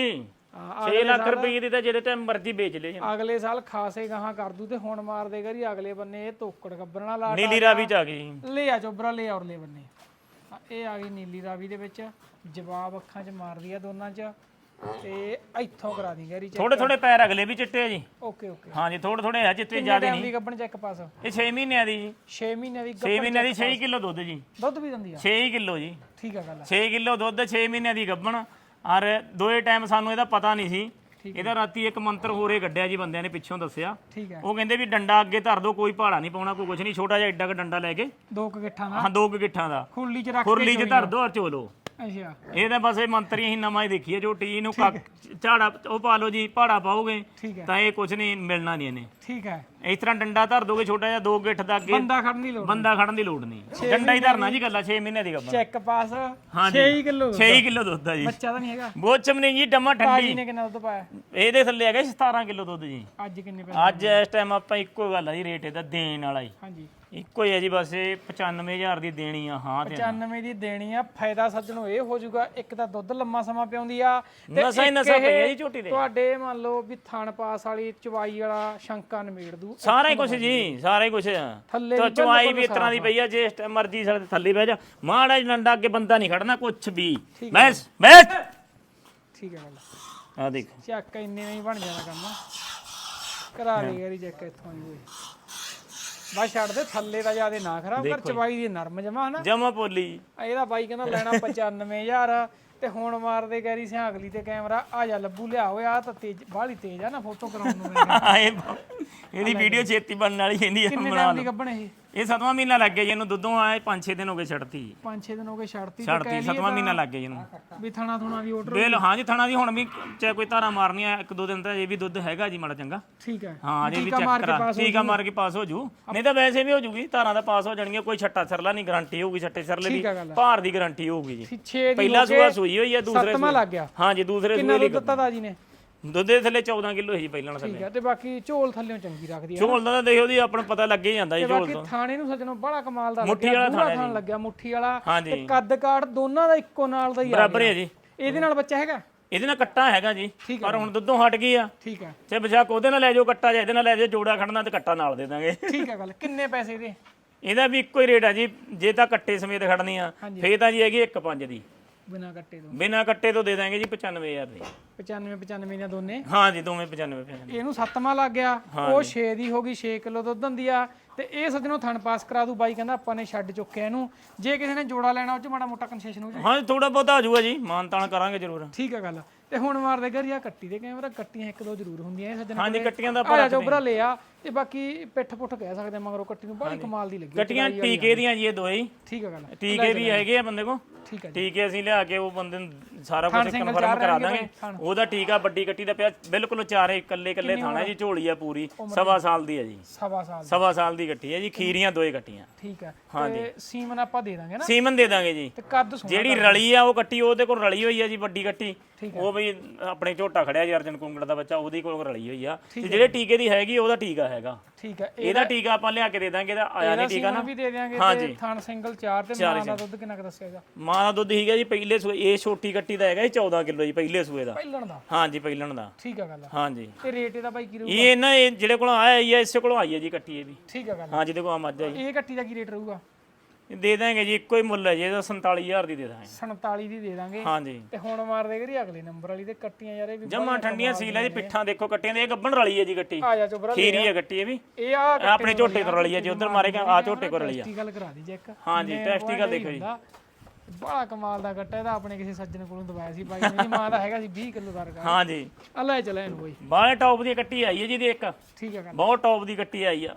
ਆ, 6 ਲੱਖ ਰੁਪਏ ਦੀ ਤਾਂ ਜਿਹੜੇ ਟਾਈਮ ਮਰਜ਼ੀ ਵੇਚ ਲੈ ਜੀ ਅਗਲੇ ਸਾਲ ਖਾਸੇ ਗਾਹਾਂ ਕਰ ਦੂ ਤੇ ਹੁਣ ਮਾਰ ਦੇ ਕਰੀ ਅਗਲੇ ਬੰਨੇ ਇਹ ਤੋਕੜ ਗੱਬਰਣਾ ਲਾ ਨੀਲੀ ਰਾਵੀ ਚ ਆ ਗਈ ਜੀ। ਲੈ ਆ ਚੋਬਰਾ ਲੈ ਆ ਉਰਲੇ ਬੰਨੇ। ਇਹ ਆ ਗਈ ਨੀਲੀ ਰਾਵੀ ਦੇ ਵਿੱਚ। ਜਵਾਬ ਅੱਖਾਂ 'ਚ ਮਾਰਦੀ ਆ ਦੋਨਾਂ 'ਚ। ਤੇ ਇੱਥੋਂ ਕਰਾ ਦੀ ਗੈਰੀ ਚ ਥੋੜੇ ਥੋੜੇ ਪੈਰ ਅਗਲੇ ਵੀ ਚਿੱਟੇ ਆ ਜੀ। Okay okay. ਹਾਂਜੀ ਥੋੜੇ ਥੋੜੇ ਆ ਚਿੱਟੇ ਜ਼ਿਆਦੇ ਨਹੀਂ। ਦੀ ਗੱਬਣ ਚੈੱਕ ਪਾਸ ਇਹ 6 ਮਹੀਨਿਆਂ ਦੀ ਜੀ। 6 ਮਹੀਨੇ ਦੀ 6 ਮਹੀਨਿਆਂ ਦੀ 6 ਕਿਲੋ ਦੁੱਧ ਜੀ। ਦੁੱਧ ਵੀ ਦਿੰਦੀ ਆ? 6 ਕਿਲੋ ਜੀ। ਠੀਕ ਆ ਗੱਲ 6 ਕਿਲੋ ਦੁੱਧ 6 ਮਹੀਨਿਆਂ ਦੀ ਗੱਭਣ। ਔਰ ਦੋਏ ਟਾਈਮ ਸਾਨੂੰ ਇਹਦਾ ਪਤਾ ਨਹੀਂ ਸੀ। ਇਹਦਾ ਰਾਤੀ ਇੱਕ ਮੰਤਰ ਹੋਰੇ ਕੱਢਿਆ ਜੀ ਬੰਦਿਆਂ ਨੇ ਪਿੱਛੋਂ ਦੱਸਿਆ। ਠੀਕ ਹੈ ਉਹ ਕਹਿੰਦੇ ਵੀ ਡੰਡਾ ਅੱਗੇ ਧਰ ਦੋ ਕੋਈ ਪਹਾੜਾ ਨਹੀਂ ਪਾਉਣਾ ਕੋਈ ਕੁਝ ਨਹੀਂ। ਛੋਟਾ ਜਿਹਾ ਏਡਾ ਕ ਡੰਡਾ ਲੈ ਕੇ। ਦੋ ਕੁ ਗਿੱਠਾਂ ਦਾ। ਹਾਂ ਦੋ ਕੁ ਗਿੱਠਾਂ ਦਾ। ਖੁਰਲੀ 'ਚ ਰੱਖ ਖੁਰਲੀ 'ਚ ਧਰ ਦੋ ਔਰ ਚੋਲੋ ਅੱਛਾ। ਇਹ ਤਾਂ ਬਸ ਇਹ ਮੰਤਰੀ ਅਸੀਂ ਨਵਾਂ ਹੀ ਦੇਖੀਏ ਜੋ ਟੀ ਨੂੰ ਕੱਕ ਝਾੜਾ ਉਹ ਪਾ ਲਓ ਜੀ ਪਹਾੜਾ ਪਾਓਗੇ ਠੀਕ ਹੈ। ਤਾਂ ਇਹ ਕੁਝ ਨਹੀਂ ਮਿਲਣਾ ਨਹੀਂ ਇਹਨੇ। ਠੀਕ ਹੈ। ਇਸ ਤਰ੍ਹਾਂ ਡੰਡਾ ਧਰ ਦੋਗੇ ਛੋਟਾ ਜਿਹਾ ਦੋ ਗਿੱਠ ਦਾ ਅੱਗੇ। ਬੰਦਾ ਖੜਨ ਦੀ ਲੋੜ ਬੰਦਾ ਖੜਨ ਦੀ ਲੋੜ ਨਹੀਂ। ਡੰਡਾ ਹੀ ਧਰਨਾ ਜੀ ਗੱਲਾਂ 6 ਮਹੀਨੇ ਦੀ ਗੱਭਣ ਚੈੱਕ ਪਾਸ ਹਾਂਜੀ। 6 ਕਿਲੋ 6 ਕਿਲੋ ਦੁੱਧ ਆ ਜੀ। ਬੱਚਾ ਤਾਂ ਨਹੀਂ ਹੈਗਾ। ਬੋਚਮ ਨਹੀਂ ਜੀ ਡਮਾ ਠੰਡੀ। ਤਾਜੀ ਨੇ ਕਿੰਨਾ ਦੁੱਧ ਪਾਇਆ? ਇਹਦੇ ਥੱਲੇ ਹੈਗਾ 17 ਕਿਲੋ ਦੁੱਧ ਜੀ। ਅੱਜ ਕਿੰਨੇ ਪੈਸੇ ਅੱਜ ਇਸ ਟਾਈਮ ਆਪਾਂ ਇੱਕੋ ਗੱਲ ਆ ਜੀ ਰੇਟ ਇਹਦਾ ਦੇਣ ਵਾਲਾ ਹੀ ਹਾਂਜੀ। ਇੱਕੋ ਹੀ ਹੈ ਜੀ ਬਸ ਇਹ 95000 ਦੀ ਦੇਣੀ ਆ ਹਾਂ ਤੇ 95 ਦੀ ਦੇਣੀ ਆ ਫਾਇਦਾ ਸੱਜਣੋ ਇਹ ਹੋ ਜਾਊਗਾ ਇੱਕ ਤਾਂ ਦੁੱਧ ਲੰਮਾ ਸਮਾਂ ਪਿਆਉਂਦੀ ਆ ਨਸਾ ਹੀ ਇੱਕ ਨਸਾ ਇਹ ਪਈ ਆ ਜੀ ਝੋਟੀ ਦੇ। ਤੁਹਾਡੇ ਮੰਨ ਲਓ ਵੀ ਥਣ ਪਾਸ ਵਾਲੀ ਚਵਾਈ ਵਾਲਾ ਸ਼ੰਕਾ ਨਿਮੇੜ ਦੂ ਸਾਰਾ ਹੀ ਕੁਝ ਜੀ ਸਾਰਾ ਹੀ ਕੁਝ ਥੱਲੇ ਤਾਂ ਚਵਾਈ ਵੀ ਇਸ ਤਰ੍ਹਾਂ ਦੀ ਪਈ ਆ ਜੇ ਇਸ ਟਾਈਮ ਮਰਜ਼ੀ ਸਾਡੇ ਥੱਲੇ ਬਹਿ ਜਾ। ਮਾੜਾ ਜਿਹਾ ਡੰਡਾ ਅੱਗੇ ਬੰਦਾ ਨਹੀਂ ਖੜਨਾ ਕੁਛ ਵੀ। ਬੈਸ ਬੈਸ। ਠੀਕ ਹੈ ਗੱਲ ਆ ਦੇਖ। ਚੱਕ ਇੰਨੇ ਨਹੀਂ ਬਣ ਜਾਣਾ ਕੰਮ। ਕਰਾ ਦੇ ਯਾਰੀ ਚੈੱਕ ਇੱਥੋਂ ਹੀ ਹੋਏ ਬਸ ਛੱਡ ਦੇ ਥੱਲੇ ਦਾ ਜਿਆਦੇ ਨਾ ਖਰਾਬ ਕਰ ਚਵਾਈ ਦੀ ਨਰਮ ਜਮਾ ਹਨਾ। ਜਮਾ ਪੋਲੀ ਇਹਦਾ ਬਾਈ ਕਹਿੰਦਾ ਲੈਣਾ 95000 ਤੇ ਹੁਣ ਮਾਰਦੇ ਗੈਰੀ ਸਿਆਂ ਅਗਲੀ ਤੇ ਕੈਮਰਾ। ਆ ਜਾ ਲੱਭੂ ਲਿਆ ਹੋਇਆ ਆ ਤਾਂ ਤੇਜ਼ ਬਾਹਲੀ ਤੇਜ਼ ਆ ਨਾ ਫੋਟੋ ਕਰਾਉਣ ਨੂੰ। [LAUGHS] ਇਹਦੀ ਵੀਡੀਓ ਛੇਤੀ ਬਣਨ ਵਾਲੀ ਕਹਿੰਦੀ ਆ ਕਿੰਨੇ ਬਣਾ ਟਾਈਮ ਦੀ ਗੱਭਣ ਇਹ? ਇਹ ਸਤਵਾਂ ਮਹੀਨਾ ਲੱਗ ਗਿਆ ਜੀ ਇਹਨੂੰ ਦੁੱਧੋਂ ਆਏ 5-6 ਦਿਨ ਹੋ ਗਏ ਛੱਡਤੀ 5-6 ਦਿਨ ਹੋ ਗਏ ਛੱਡਤੀ ਛੱਡਤੀ ਕਹਿ ਲਈਏ ਸਤਵਾਂ ਮਹੀਨਾ ਲੱਗ ਗਿਆ ਜੀ ਇਹਨੂੰ। ਵੀ ਥਾਣਾ ਥੁਣਾ ਦੀ ਆਰਡਰ ਬੇਲ ਹਾਂ ਜੀ ਥਣਾ ਦੀ ਹੁਣ ਵੀ ਚਾਹੇ ਕੋਈ ਧਾਰਾ ਮਾਰਨੀ ਆ ਇੱਕ ਦੋ ਦਿਨ ਤਾਂ ਇਹ ਵੀ ਦੁੱਧ ਹੈਗਾ ਜੀ ਮਾੜਾ ਚੰਗਾ। ਠੀਕ ਹੈ। ਹਾਂ ਜੇ ਵੀ ਚੈੱਕ ਕਰਾ ਟੀਕਾ ਮਾਰ ਕੇ ਪਾਸ ਹੋ ਜੂ ਨਹੀਂ ਤਾਂ ਵੈਸੇ ਵੀ ਹੋ ਜੂਗੀ ਧਾਰਾਂ ਦਾ ਪਾਸ ਹੋ ਜਾਣਗੀਆਂ ਕੋਈ ਛੱਟਾ ਸਰਲਾ ਨਹੀਂ ਗਾਰੰਟੀ ਹੋਊਗੀ ਛੱਟੇ ਸਰਲੇ ਦੀ। ਭਾਰ ਦੀ ਗਾਰੰਟੀ ਹੋਊਗੀ ਜੀ। 6 ਦੀ ਪਹਿਲਾ ਸੂਆ ਸੂਈ ਹੋਈ ਹੈ ਦੂਸਰੇ ਸੱਤਵਾਂ ਲੱਗ ਗਿਆ। ਹਾਂ ਜੀ ਦੂਸਰੇ ਕਿੰਨਾ ਸੂਏ ਲਈ ਦੁੱਧ ਦਿੱਤਾ ਦਾਜੀ ਨੇ? ਦੁੱਧ ਦੇ ਥੱਲੇ 14 ਕਿਲੋ ਹੈ ਜੀ ਪਹਿਲਾਂ ਥੱਲੇ ਠੀਕ ਹੈ ਤੇ ਬਾਕੀ ਝੋਲ ਥੱਲੇੋਂ ਚੰਗੀ ਰੱਖਦੀ ਹੈ ਝੋਲ ਦਾ ਤਾਂ ਦੇਖੋ ਜੀ ਆਪਣਾ ਪਤਾ ਲੱਗ ਜਾਂਦਾ ਜੀ ਤੇ ਝੋਲ ਬਾਕੀ ਤੋਂ। ਥਾਣੇ ਨੂੰ ਸੱਜਣੋਂ ਬੜਾ ਕਮਾਲ ਦਾ ਮੁੱਠੀ ਲੱਗਿਆ, ਵਾਲਾ ਥਾਣਾ ਥਾਣ ਲੱਗਿਆ ਮੁੱਠੀ ਵਾਲਾ ਹਾਂਜੀ। ਤੇ ਕੱਦ ਕਾਠ ਦੋਨਾਂ ਦਾ ਇੱਕੋ ਨਾਲ ਦਾ ਹੀ ਆ ਬਰਾਬਰ ਹੈ ਜੀ। ਇਹਦੇ ਨਾਲ ਬੱਚਾ ਹੈਗਾ? ਇਹਦੇ ਨਾਲ ਕੱਟਾ ਹੈਗਾ ਜੀ ਠੀਕ ਪਰ ਹੁਣ ਦੁੱਧੋਂ ਹਟ ਗਈ ਆ। ਠੀਕ ਹੈ ਤੇ ਬਸ਼ੱਕ ਉਹਦੇ ਨਾਲ ਲੈ ਜਾਓ ਕੱਟਾ ਜਾਂ ਇਹਦੇ ਨਾਲ ਲੈ ਜਾਓ ਜੋੜਾ ਖੜਨਾ ਤੇ ਕੱਟਾ ਨਾਲ ਦੇ ਦਾਂਗੇ। ਠੀਕ ਹੈ ਗੱਲ ਕਿੰਨੇ ਪੈਸੇ ਇਹਦੇ ਇਹਦਾ ਵੀ ਇੱਕੋ ਹੀ ਰੇਟ ਆ ਜੀ ਜੇ ਤਾਂ ਕੱਟੇ ਸਮੇਤ ਖੜਨੀ ਆ ਫੇਰ ਤਾਂ ਜੀ ਹੈਗੀ 1.5 ਦੀ। ਬਿਨਾ ਕੱਟੇ ਤੋਂ। ਬਿਨਾ ਕੱਟੇ ਤੋਂ ਦੇ ਦਾਂਗੇ ਜੀ 95000 ਦੀ। 95 95 ਦੀਆਂ ਦੋਨੇ। ਹਾਂ ਜੀ ਦੋਵੇਂ 95 95 ਇਹਨੂੰ ਸੱਤਵਾਂ ਲੱਗ ਗਿਆ। ਉਹ 6 ਦੀ ਹੋ ਗਈ 6 ਕਿਲੋ ਦੁੱਧ ਦਿੰਦੀ ਆ। ਤੇ ਇਹ ਸੱਜਣੋਂ ਥਣ ਪਾਸ ਕਰਾ ਦੂ ਬਾਈ ਕਹਿੰਦਾ ਆਪਾਂ ਨੇ ਛੱਡ ਚੁੱਕਿਆ ਇਹਨੂੰ। ਜੇ ਕਿਸੇ ਨੇ ਜੋੜਾ ਲੈਣਾ ਉਹ ਚ ਮਾੜਾ ਮੋਟਾ ਕਨਸੈਸ਼ਨ ਹੋ ਜਾ ਹਾਂ ਥੋੜਾ ਬਹੁਤ ਆ ਜਾਊਗਾ ਜੀ ਮਾਨ ਤਾਨ ਕਰਾਂਗੇ ਜ਼ਰੂਰ। ਠੀਕ ਆ ਗੱਲ। ਤੇ ਹੁਣ ਮਾਰਦੇ ਘਰ ਆ ਕੱਟੀ ਦੇ ਕੈਮਰਾ ਕੱਟੀਆਂ ਇੱਕ ਦੋ ਜ਼ਰੂਰ ਹੁੰਦੀਆਂ ਇਹ ਸੱਜਣ ਹਾਂ ਜੀ ਕੱਟੀਆਂ ਦਾ ਆ ਜਾ ਚੋਬਰਾ ਲੈ ਆ ਤੇ ਬਾਕੀ ਪਿੱਠ ਪੁੱਠ ਕਹਿ ਸਕਦੇ ਆ ਮਗਰੋਂ ਕੱਟੀ ਨੂੰ ਬੜੀ ਕਮਾਲ ਦੀ ਲੱਗੀ ਕੱਟੀਆਂ ਟੀਕੇ ਦੀਆਂ ਜੀ ਇਹ ਦੋਏ। ਠੀਕ ਆ ਗੱਲ। ਟੀਕੇ ਵੀ ਹੈਗੇ ਆ ਬੰਦੇ ਕੋ ਠੀਕ ਆ ਜੀ। ਟੀਕੇ ਅਸੀਂ ਲਿਆ ਕੇ ਉਹ ਬੰਦੇ ਨੂੰ ਸਾਰਾ ਕੁਝ ਕਨਫਰਮ ਕਰਾ ਦਾਂਗੇ। ਉਹਦਾ ਟੀਕਾ ਵੱਡੀ ਕੱਟੀ ਦਾ ਪਿਆ ਬਿਲਕੁਲ ਚਾਰੇ ਇਕੱਲੇ ਇਕੱਲੇ ਥਾਣਾ ਜੀ ਝੋਲੀ ਆ ਪੂਰੀ। ਸਵਾ ਸਾਲ ਦੀ ਹੈ ਜੀ। ਸਵਾ ਸਾਲ ਸਵਾ ਸਾਲ ਦੀ ਕੱਟੀ ਹੈ ਜੀ ਖੀਰੀਆਂ ਦੋਏ ਕੱਟੀਆਂ ਠੀਕ ਆ ਤੇ ਸੀਮਨ ਆਪਾਂ ਦੇ ਦਾਂਗੇ ਨਾ? ਸੀਮਨ ਦੇ ਦਾਂਗੇ ਜੀ। ਤੇ ਕੱਦ ਸੋਹਣਾ ਜਿਹੜੀ ਰਲੀ ਆ ਉਹ ਕੱਟੀ ਉਹਦੇ ਕੋਲ ਰਲੀ ਹੋਈ ਆ ਜੀ ਵੱਡੀ ਕੱਟੀ ਉਹ ਵੀ ਆਪਣੇ ਝੋਟਾ ਖੜਿਆ ਜੀ ਅਰਜਨ ਕੁੰਗੜ ਦਾ ਬੱਚਾ ਉਹਦੀ ਕੋਲ ਰਲੀ ਹੋਈ ਆ। ਤੇ ਜਿਹੜੇ ਟੀਕੇ ਦੀ ਹੈਗੀ ਉਹਦਾ ਟੀਕਾ ਹੈਗਾ। ਠੀਕ ਆ ਇਹਦਾ ਟੀਕਾ ਆਪਾਂ ਲਿਆ ਕੇ ਦੇ ਦਾਂਗੇ ਇਹਦਾ ਆਇਆ ਨਹੀਂ ਟੀਕਾ ਨਾ। ਵੀ ਦੇ ਦਿਆਂਗੇ ਤੇ ਥਣ ਸਿੰਗਲ ਚਾਰ ਤੇ ਮਾਂ ਦਾ ਦੁੱਧ ਕਿੰਨਾ ਕੁ ਦੱਸਿਆਗਾ ਮਾਂ ਦਾ ਦੁੱਧ ਹੀਗਾ ਜੀ ਪਹਿਲੇ ਸੂਏ ਇਹ ਛੋਟੀ ਕੱਟੀ ਦਾ ਹੈਗਾ ਜੀ 14 ਕਿਲੋ ਜੀ ਪਹਿਲੇ ਸੂਏ ਦਾ। ਪਹਿਲਣ ਦਾ? ਹਾਂ ਜੀ ਪਹਿਲਣ ਦਾ। ਠੀਕ ਆ ਗੱਲ ਹਾਂ ਜੀ ਤੇ ਰੇਟ ਇਹਦਾ ਬਾਈ ਕੀ ਰਹੂ ਇਹ ਨਾ ਇਹ ਜਿਹੜੇ ਕੋਲ ਆਇਆ ਹੀ ਇਸੇ ਕੋਲੋਂ ਆਈ ਹੈ ਜੀ ਕੱਟੀ ਇਹ ਵੀ। ਠੀਕ ਆ ਗੱਲ ਹਾਂ ਜਿਹਦੇ ਕੋਲ ਆ ਮੱਝ ਆ ਜੀ ਇਹ ਕੱਟੀ ਦਾ ਕੀ ਰੇਟ ਰਹੂਗਾ? ਇਹ ਦੇ ਦਾਂਗੇ ਜੀ ਇੱਕੋ ਹੀ ਮੁੱਲ ਹੈ ਜੀ ਇਹਦਾ 47000 ਦੀ ਦੇ ਦਾਂਗੇ। 47 ਦੀ ਦੇ ਦਾਂਗੇ। ਹਾਂ ਜੀ ਤੇ ਹੁਣ ਮਾਰਦੇ ਕਰੀ ਅਗਲੇ ਨੰਬਰ ਵਾਲੀ ਤੇ ਕੱਟੀਆਂ ਯਾਰ ਇਹ ਵੀ ਜਮਾ ਠੰਡੀਆਂ ਸੀਲਾਂ ਜੀ ਪਿੱਠਾਂ ਦੇਖੋ ਕੱਟੀਆਂ ਦੇ ਇਹ ਗੱਬਣ ਰਲੀ ਹੈ ਜੀ ਕੱਟੀ ਆ ਜਾ ਚੋਬਰਾ ਖੀਰੀ ਹੈ ਕੱਟੀ ਇਹ ਵੀ। ਇਹ ਆ ਆਪਣੇ ਝੋਟੇ ਤੋਂ ਰਲੀ ਹੈ ਜੀ ਉਧਰ ਮਾਰੇਗਾ ਆ ਝੋਟੇ ਕੋਲ ਰਲੀ ਆ। ਟੈਸਟੀਕਲ ਕਰਾ ਦੀ ਚੈੱਕ। ਹਾਂ ਜੀ ਟੈਸਟੀਕਲ ਦੇਖੋ ਜੀ। ਬੜਾ ਕਮਾਲ ਦਾ ਕੱਟਾ ਇਹਦਾ ਆਪਣੇ ਕਿਸੇ ਸੱਜਣ ਕੋਲੋਂ ਦਵਾਇਆ ਸੀ ਬਾਈ ਨੇ। ਮਾਂ ਦਾ ਹੈਗਾ ਸੀ 20 ਕਿਲੋ ਦਾ ਰਗਾ। ਹਾਂ ਜੀ ਆ ਲੈ ਚਲੇ ਇਹਨੂੰ ਬਾਈ। ਬਾਹਲੇ ਟੌਪ ਦੀ ਕੱਟੀ ਆਈ ਹੈ ਜੀ ਦੀ ਇੱਕ। ਠੀਕ ਗੱਲ। ਬਹੁਤ ਟੌਪ ਦੀ ਕੱਟੀ ਆਈ ਆ।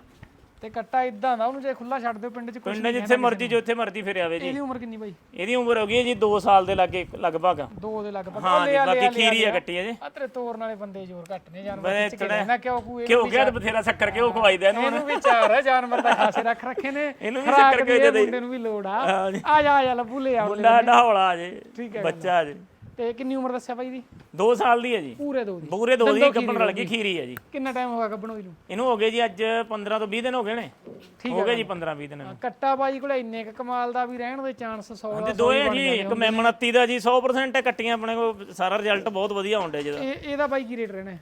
ਤੇ ਕੱਟਾ ਇਦਾਂ ਦਾ ਉਹਨੂੰ ਜੇ ਖੁੱਲਾ ਛੱਡ ਦਿਓ ਪਿੰਡ 'ਚ ਕੁਛ ਪਿੰਡ ਜਿੱਥੇ ਮਰਜ਼ੀ ਜਿੱਥੇ ਮਰਜ਼ੀ ਫਿਰ ਆਵੇ ਜੀ। ਇਹਦੀ ਉਮਰ ਕਿੰਨੀ ਬਾਈ? ਇਹਦੀ ਉਮਰ ਹੋ ਗਈ ਹੈ ਜੀ 2 ਸਾਲ ਦੇ ਲਾਗੇ ਲਗਭਗ। ਦੋ ਦੇ ਲਗਭਗ। ਹਾਂ ਜੀ ਬਾਕੀ ਖੀਰੀ ਹੈ ਕੱਟੀ ਹੈ ਜੀ। ਆ ਤੇਰੇ ਤੋਰਨ ਵਾਲੇ ਬੰਦੇ ਜ਼ੋਰ ਘੱਟ ਨੇ ਜਾਨਵਰ ਬੜੇ ਖਿੱਚ ਕੇ ਲੈਣਾ ਕਿਉਂ ਕੂ ਕਿਉਂ ਗਿਆ ਤੇ ਬਥੇਰਾ ਸ਼ੱਕਰ ਕਿਉਂ ਖਵਾਈਦਾ ਇਹਨੂੰ ਇਹਨੂੰ ਵੀ ਚਾਰ ਹੈ ਜਾਨਵਰ ਦਾ ਖਾਸੇ ਰੱਖ ਰੱਖੇ ਨੇ। ਇਹਨੂੰ ਵੀ ਸ਼ੱਕਰ ਦੀ ਕਿਉਂ ਇਹ ਦੇ ਮੁੰਡੇ ਨੂੰ ਵੀ ਲੋੜ ਆ। ਆ ਜਾ ਆ ਜਾ ਲੱਭੂ ਲੈ ਆ ਮੁੰਡਾ ਢਹੌਲਾ ਜੇ ਠੀਕ ਹੈ ਬੱਚਾ ਜੇ। ਤੇ ਕਿੰਨੀ ਉਮਰ ਦੱਸਿਆ ਬਾਈ ਦੀ? 2 ਸਾਲ ਦੀ ਹੈ ਜੀ। ਪੂਰੇ ਦੋ ਦੀ। ਪੂਰੇ ਦੋ ਦੀ ਗੱਬਣ ਰਲ ਗਈ ਖੀਰੀ ਹੈ ਜੀ। ਕਿੰਨਾ ਟਾਈਮ ਹੋਇਆ ਗੱਬਣ ਹੋਈ ਨੂੰ? ਇਹਨੂੰ ਹੋ ਗਏ ਜੀ ਅੱਜ 15 ਤੋਂ 20 ਦਿਨ ਹੋ ਗਏ ਨੇ। ਠੀਕ ਹੋ ਗਏ ਜੀ 15 20 ਦਿਨ ਕੱਟਾ ਬਾਈ ਕੋਲ ਇੰਨੇ ਕ ਕਮਾਲ ਦਾ ਵੀ ਰਹਿਣ ਦੇ ਚਾਂਸ 100 ਦਾ ਦੋਏ ਜੀ ਇੱਕ ਮੈਮਨੱਤੀ ਦਾ ਜੀ 100% ਹੈ ਕੱਟੀਆਂ ਆਪਣੇ ਕੋਲ ਸਾਰਾ ਰਿਜ਼ਲਟ ਬਹੁਤ ਵਧੀਆ ਆਉਂਦਾ ਜਿਹਦਾ। ਇਹ ਇਹਦਾ ਬਾਈ ਕੀ ਰੇਟ ਰਹਿਣਾ ਹੈ?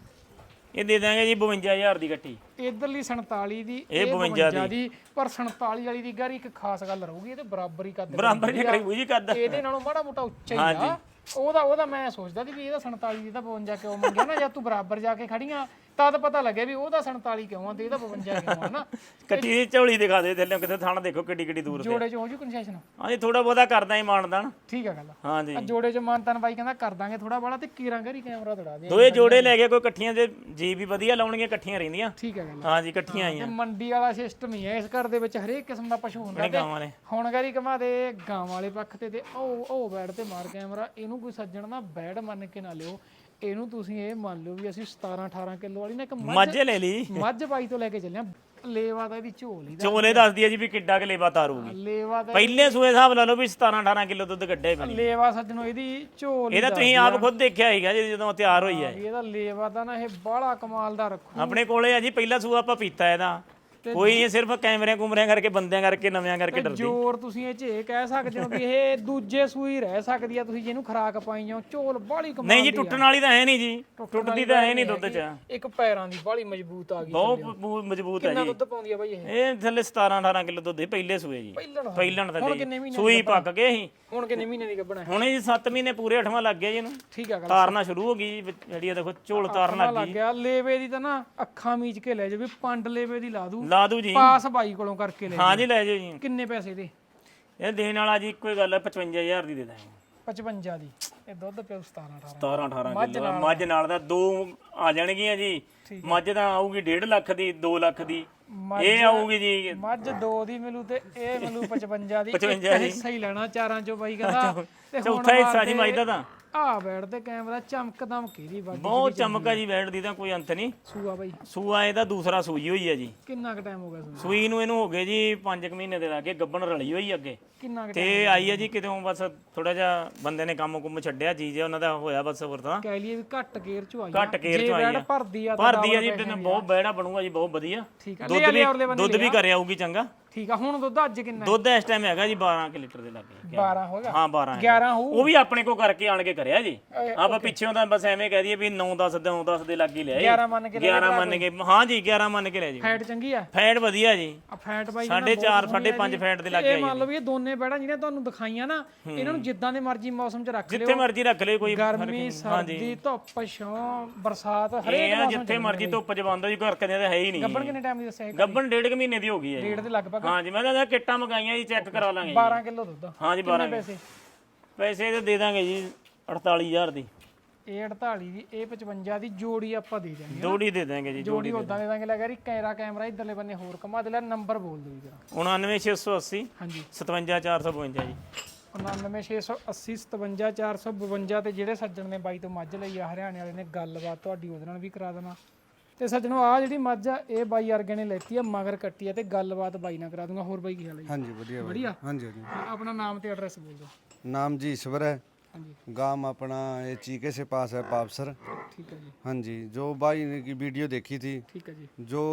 ਇਹ ਦੇ ਦਾਂਗੇ ਜੀ 52000 ਦੀ ਕੱਟੀ। ਇਧਰਲੀ 47 ਦੀ ਇਹ 52 ਦੀ। ਪਰ 47 ਵਾਲੀ ਦੀ ਗਾਰੀ ਇੱਕ ਖਾਸ ਗੱਲ ਰਹੂਗੀ ਇਹ ਤੇ ਬਰਾਬਰ ਹੀ ਕੱਦ ਬਰਾਬਰ ਜੀ ਕਰੀ ਬੂਜੀ ਕੱਦ। ਇਹਦੇ ਨਾਲੋਂ ਮਾੜਾ ਮੋਟਾ ਉੱਚਾ ਹੀ ਆ। ਉਹਦਾ ਉਹਦਾ ਮੈਂ ਸੋਚਦਾ ਸੀ ਵੀ ਇਹਦਾ 47 ਦੀ ਤਾਂ 52 ਕਿਉਂ ਮੰਗਿਆ? ਨਾ ਜਾਂ ਤੂੰ ਬਰਾਬਰ ਜਾ ਕੇ ਖੜੀਆਂ। ਤਦ ਪਤਾ ਲੱਗਿਆ ਵੀ ਉਹਦਾ 47 ਕਿਉਂ ਆ ਤੇ ਇਹਦਾ 52 ਕਿਉਂ ਆ ਨਾ [LAUGHS] ਕੱਟੀ ਦੀ ਝੋਲੀ ਦਿਖਾ ਦੇ ਥੱਲੇ ਕਿਤੇ ਥਾਣਾ ਦੇਖੋ ਕਿੱਡੀ ਕਿੱਡੀ ਦੂਰ ਤੇ। ਜੋੜੇ ਚ ਹੋ ਜੂ ਕਨਸੈਸ਼ਨ ਹਾਂਜੀ ਥੋੜਾ ਬਹੁਤਾ ਕਰਦਾ ਹੀ ਮਾਨਦਾਨ ਠੀਕ ਆ ਗੱਲ ਹਾਂਜੀ। ਆ ਜੋੜੇ ਚ ਮਾਨਤਨ ਬਾਈ ਕਹਿੰਦਾ ਕਰ ਦਾਂਗੇ ਥੋੜਾ ਬਾਲਾ ਤੇ ਕੀਰਾਂ ਕਰੀ ਕੈਮਰਾ ਦੜਾ ਦੇ ਦੋਏ ਜੋੜੇ ਲੈ ਕੇ ਕੋਈ ਇਕੱਠੀਆਂ ਦੇ ਜੀ ਵੀ ਵਧੀਆ ਲਾਉਣਗੀਆਂ ਇਕੱਠੀਆਂ ਰਹਿੰਦੀਆਂ। ਠੀਕ ਆ ਗੱਲ ਹਾਂਜੀ ਇਕੱਠੀਆਂ ਤੇ ਆਈਆਂ। ਮੰਡੀ ਵਾਲਾ ਸਿਸਟਮ ਹੀ ਹੈ ਇਸ ਘਰ ਦੇ ਵਿੱਚ ਹਰੇਕ ਕਿਸਮ ਦਾ ਪਸ਼ੂ ਹੁੰਦਾ ਆਪਣੇ ਗਾਵਾਂ ਨੇ ਹੁਣ ਗਾਰੀ ਕਮਾ ਦੇ ਗਾਂ ਵਾਲੇ ਪੱਖ ਤੇ ਤੇ ਉਹ ਉਹ ਬੈਡ ਤੇ ਮਾਰ ਕੈਮਰਾ ਇਹਨੂੰ ਕੋਈ ਸੱਜਣ ਨਾ ਬੈਡ ਮੰਨ ਕੇ ਨਾ ਲਿਓ। ਇਹਨੂੰ ਤੁਸੀਂ ਇਹ ਮੰਨ ਲਓ ਵੀ ਅਸੀਂ 17 18 ਕਿਲੋ ਵਾਲੀ ਨਾ ਇੱਕ ਮੱਝ ਮੱਝ ਲੈ ਲਈ। ਮੱਝ ਬਾਈ ਤੋਂ ਲੈ ਕੇ ਚੱਲਿਆ ਲੇਵਾ ਦਾ ਇਹਦੀ ਝੋਲੀ ਦਾ ਚੋਲੇ ਦੱਸਦੀ ਹੈ ਜੀ ਵੀ ਕਿੱਡਾ ਕਲੇਬਾ ਤਾਰੂਗੀ। ਲੇਵਾ ਦਾ ਪਹਿਲੇ ਸੂਏ ਹਿਸਾਬ ਲਾ ਲਓ ਵੀ 17 18 ਕਿਲੋ ਦੁੱਧ ਕੱਢਿਆ ਬਣੀ ਲੇਵਾ ਸੱਜਣੋ ਇਹਦੀ ਝੋਲੀ ਇਹਦਾ ਤੁਸੀਂ ਆਪ ਖੁਦ ਦੇਖਿਆ ਹੀਗਾ ਜੀ ਜਦੋਂ ਤਿਆਰ ਹੋਈ ਹੈ ਇਹਦਾ ਲੇਵਾ ਦਾ ਨਾ ਇਹ ਬਾਹਲਾ ਕਮਾਲ ਦਾ ਰੱਖੂ। ਆਪਣੇ ਕੋਲੇ ਆ ਜੀ ਪਹਿਲਾ ਸੂਆ ਆਪਾਂ ਪੀਤਾ ਇਹਦਾ। ਕੋਈ ਨਹੀਂ ਸਿਰਫ ਕੈਮਰਿਆਂ ਕੁਮਰਿਆਂ ਕਰਕੇ ਬੰਦਿਆਂ ਕਰਕੇ ਨਵਿਆਂ ਕਰਕੇ ਡਰਦੀ। ਜੋਰ ਤੁਸੀਂ ਇਹ ਚ ਇਹ ਕਹਿ ਸਕਦੇ ਹੋ ਵੀ ਇਹ ਦੂਜੇ ਸੂਈ ਰਹਿ ਸਕਦੀ ਆ ਤੁਸੀਂ ਜਿਹਨੂੰ ਖਰਾਕ ਪਾਈ ਜਾਓ ਝੋਲ ਬਾਹਲੀ ਕਮਾਲ ਨਹੀਂ ਜੀ ਟੁੱਟਣ ਵਾਲੀ ਤਾਂ ਹੈ ਨਹੀਂ ਜੀ। ਟੁੱਟਦੀ ਤਾਂ ਹੈ ਨਹੀਂ ਦੁੱਧ 'ਚ। ਇੱਕ ਪੈਰਾਂ ਦੀ ਬਾਹਲੀ ਮਜ਼ਬੂਤ ਆ ਗਈ ਬਹੁਤ ਮਜ਼ਬੂਤ ਹੈ ਕਿੰਨਾ ਜੀ। ਦੁੱਧ ਪਾਉਂਦੀ ਆ ਬਾਈ ਇਹ? ਇਹ ਥੱਲੇ 17 18 ਕਿਲੋ ਦੁੱਧ ਹੀ ਪਹਿਲੇ ਸੂਏ ਜੀ। ਪਹਿਲਣ ਤਾਂ ਕਿੰਨੇ ਜੀ ਸੂਈ ਪੱਕ ਗਏ ਸੀ। ਹੁਣ ਕਿੰਨੇ ਮਹੀਨੇ ਦੀ ਗੱਭਣਾ ਹੁਣ ਇਹ 7 ਮਹੀਨੇ ਪੂਰੇ 8ਵਾਂ ਲੱਗ ਗਿਆ ਜੀ ਇਹਨੂੰ। ਠੀਕ ਆ ਗੱਲ। ਤਾਰਨਾ ਸ਼ੁਰੂ ਹੋ ਗਈ ਜੀ ਜਿਹੜੀ ਦੇਖੋ ਝੋਲ ਤਾਰਨ ਲੱਗ ਲੱਗ ਗਿਆ। ਲੇਵੇ ਦੀ ਤਾਂ ਨਾ ਅੱਖਾਂ ਮੀਚ ਕੇ ਲੈ ਜਾ ਵੀ ਪੰਡ ਲੇਵੇ ਦੀ ਲਾ ਦੂ। ਲਾ ਦੂ ਜੀ। ਪਾਸ ਬਾਈ ਕੋਲੋਂ ਕਰਕੇ ਲੈ ਹਾਂ ਜੀ ਲੈ ਜਾਓ ਜੀ। ਕਿੰਨੇ ਪੈਸੇ ਦੇ? ਇਹ ਦੇਣ ਵਾਲਾ ਜੀ ਇੱਕੋ ਹੀ ਗੱਲ ਹੈ 55000 ਦੀ ਦੇ ਦਾਂਗੇ। 55 ਦੀ। ਇਹ ਦੁੱਧ ਪਿਓ 17 18 17 18 ਕਿਲੋ ਮੱਝ ਨਾਲ ਦਾ ਦੋ ਆ ਜਾਣਗੀਆਂ ਜੀ। ਮੱਝ ਤਾਂ ਆਊਗੀ 1.5 ਲੱਖ ਦੀ 2 ਲੱਖ ਦੀ। ਇਹ ਆਊਗੀ ਜੀ। ਮੱਝ ਦੋ ਦੀ ਮਿਲੂ ਤੇ ਇਹ ਮਿਲੂ 55 ਦੀ। 55 ਇੱਕ ਹਿੱਸਾ ਹੀ ਲੈਣਾ ਚਾਰਾਂ ਚੋਂ ਬਾਈ ਕਹਿੰਦਾ। ਚੌਥਾ ਹਿੱਸਾ ਜੀ ਮੱਝ ਦਾ ਤਾਂ। ਆ ਬੈਠਦੇ ਕੈਮਰਾ ਚਮਕਦਮ ਕਿਹਦੀ ਬਾਜੀ ਬਹੁਤ ਚਮਕਾ ਜੀ ਬੈਠ ਦੀ ਤਾਂ ਕੋਈ ਅੰਤ ਨਹੀਂ। ਸੂਆ ਬਾਈ। ਸੂਆ ਇਹਦਾ ਦੂਸਰਾ ਸੂਈ ਹੋਈ ਹੈ ਜੀ। ਕਿੰਨਾ ਕੁ ਟਾਈਮ ਹੋ ਗਿਆ ਸੂਆ ਸੂਈ ਨੂੰ ਇਹਨੂੰ ਹੋ ਗਏ ਜੀ 5 ਮਹੀਨੇ ਦੇ ਲਾਗੇ ਗੱਬਣ ਰਲੀ ਹੋਈ ਅੱਗੇ। ਕਿੰਨਾ ਕੁ ਤੇ ਆਈ ਹੈ ਜੀ ਕਿਤੋਂ ਬਸ ਥੋੜਾ ਜਿਹਾ ਬੰਦੇ ਨੇ ਕੰਮ ਕੁੰਮ ਛੱਡਿਆ ਜੀ ਜੇ ਉਹਨਾਂ ਦਾ ਹੋਇਆ ਬਸ ਹੋਰ ਤਾਂ। ਕਹਿ ਲਈਏ ਵੀ ਘੱਟ ਗੇਅਰ ਚ ਆਈ ਘੱਟ ਕੇਰ ਜੇ ਚੋਂ ਆਈ ਆ। ਭਰਦੀ ਆ ਤਾਂ ਭਰਦੀ ਆ ਜੀ ਤੇ ਬਹੁਤ ਬਹਿੜਾ ਬਣੂਗਾ ਜੀ ਬਹੁਤ ਵਧੀਆ। ਠੀਕ ਆ। ਦੁੱਧ ਵੀ ਦੁੱਧ ਵੀ ਕਰਿਆ ਆਊਗੀ ਚੰਗਾ। ਠੀਕ ਆ ਹੁਣ ਦੁੱਧ ਅੱਜ ਕਿੰਨਾ ਦੁੱਧ ਇਸ ਟਾਈਮ ਹੈਗਾ ਜੀ 12 ਕਿ ਲੀਟਰ ਦੇ ਲੱਗੇ। 12 ਹੋਗਾ ਹਾਂ 12 ਹੈ। 11 ਹੋਊ? ਉਹ ਵੀ ਆਪਣੇ ਕੋ ਕਰਕੇ ਆਣ ਕੇ ਕਰਿਆ ਜੀ। ਆਪਾਂ ਪਿੱਛੇੋਂ ਤਾਂ ਬਸ ਐਵੇਂ ਕਹਿ ਦਈਏ ਵੀ 9 10 9 10 ਦੇ ਲੱਗੇ ਲਿਆ 11 ਮੰਨ ਕੇ 11 ਮੰਨ ਕੇ ਹਾਂ ਜੀ 11 ਮੰਨ ਕੇ ਲਿਆ ਜੀ। ਫੈਟ ਚੰਗੀ ਆ? ਫੈਟ ਵਧੀਆ ਜੀ। ਆ ਫੈਟ ਬਾਈ 4.5 5.5 ਫੈਟ ਦੇ ਲੱਗੇ ਇਹ ਮੰਨ ਲਓ ਵੀ ਇਹ ਦੋਨੇ ਬੈੜਾਂ ਜਿਹੜੀਆਂ ਤੁਹਾਨੂੰ ਦਿਖਾਈਆਂ ਨਾ ਇਹਨਾਂ ਨੂੰ ਜਿੱਦਾਂ ਦੇ ਮਰਜ਼ੀ ਮੌਸਮ 'ਚ ਰੱਖ ਲਿਓ। ਜਿੱਥੇ ਮਰਜ਼ੀ ਰੱਖ ਲਿਓ ਕੋਈ ਗਰਮੀ ਸਰਦੀ ਧੁੱਪ ਛਾਂ ਬਰਸਾਤ ਹਰੇਕ ਇਹ ਆ ਜਿੱਥੇ ਮਰਜ਼ੀ ਧੁੱਪ ਹੋ ਜੀ ਘਰ ਕਦੇ ਤਾਂ ਹੈ ਹੀ ਨਹੀਂ। ਗੱਬਣ ਕਿੰਨੇ ਟਾਈਮ ਦੀ ਦੱਸਿਆ ਇਹ? ਗੱਬਣ ਡੇਢ ਕੁ ਮਹੀਨੇ ਦੀ ਹੋ ਗਈ ਹੈ ਜੀ। ਡੇਢ ਦੇ ਲਗਭਗ ਹਾਂ ਜੀ ਮੈਂ ਤਾਂ ਕਿੱਟਾਂ ਮੰਗਾਈਆਂ ਜੀ ਚੈੱਕ ਕਰਾ ਲਾਂਗੇ ਜੀ। 12 ਕਿਲੋ ਦੁੱਧ। ਹਾਂ ਜੀ ਕਿੰਨੇ 12 ਪੈਸੇ? ਪੈਸੇ ਤੇ ਦੇ ਦਾਂਗੇ ਜੀ 48000 ਦੀ। ਇਹ 48 ਦੀ ਇਹ 55 ਦੀ ਜੋੜੀ ਆਪਾਂ ਦੇ ਦਿਆਂਗੇ ਜੋੜੀ ਦੇ ਦਾਂਗੇ ਜੀ ਜੋੜੀ ਉਦਾਂ ਦੇ ਦਾਂਗੇ ਲੈ ਗਰੀ ਕੈਮਰਾ ਕੈਮਰਾ ਇਧਰਲੇ ਬੰਨੇ ਹੋਰ ਕਮਾ ਦੇ ਲੈ ਨੰਬਰ ਬੋਲ ਦਿਓ ਜਰਾ। 99680 ਹਾਂਜੀ। 57452 ਜੀ। 99680 57452 ਤੇ ਜਿਹੜੇ ਸੱਜਣ ਨੇ ਬਾਈ ਤੋਂ ਮੱਝ ਲਈ ਆ ਹਰਿਆਣੇ ਵਾਲੇ ਨੇ ਗੱਲਬਾਤ ਤੁਹਾਡੀ ਉਹਦੇ ਨਾਲ ਵੀ ਕਰਾ ਦੇਣਾ ਤੇ ਸੱਜਣੋ ਆ ਜਿਹੜੀ ਮੱਝ ਆ ਇਹ ਬਾਈ ਅਰਗੇ ਨੇ ਲੈਤੀ ਆ ਮਗਰ ਕੱਟੀ ਆ ਤੇ ਗੱਲਬਾਤ ਬਾਈ ਨਾਲ ਕਰਾ ਦੂੰਗਾ ਹੋਰ ਬਾਈ ਕੀ ਹਾਲ ਹੈ ਹਾਂਜੀ ਵਧੀਆ ਵਧੀਆ। ਵਧੀਆ? ਹਾਂਜੀ ਆਪਣਾ ਨਾਮ ਤੇ ਐਡਰੈਸ ਬੋਲ ਦਿਓ। ਨਾਮ ਜੀ ਈਸ਼ਵਰ ਹੈ। ਹਾਂਜੀ गांव अपना ये चीके से पास है पापसर ਠੀਕ ਹੈ जी हाँ जी जो भाई ने की वीडियो देखी थी ਠੀਕ ਹੈ ਜੀ जो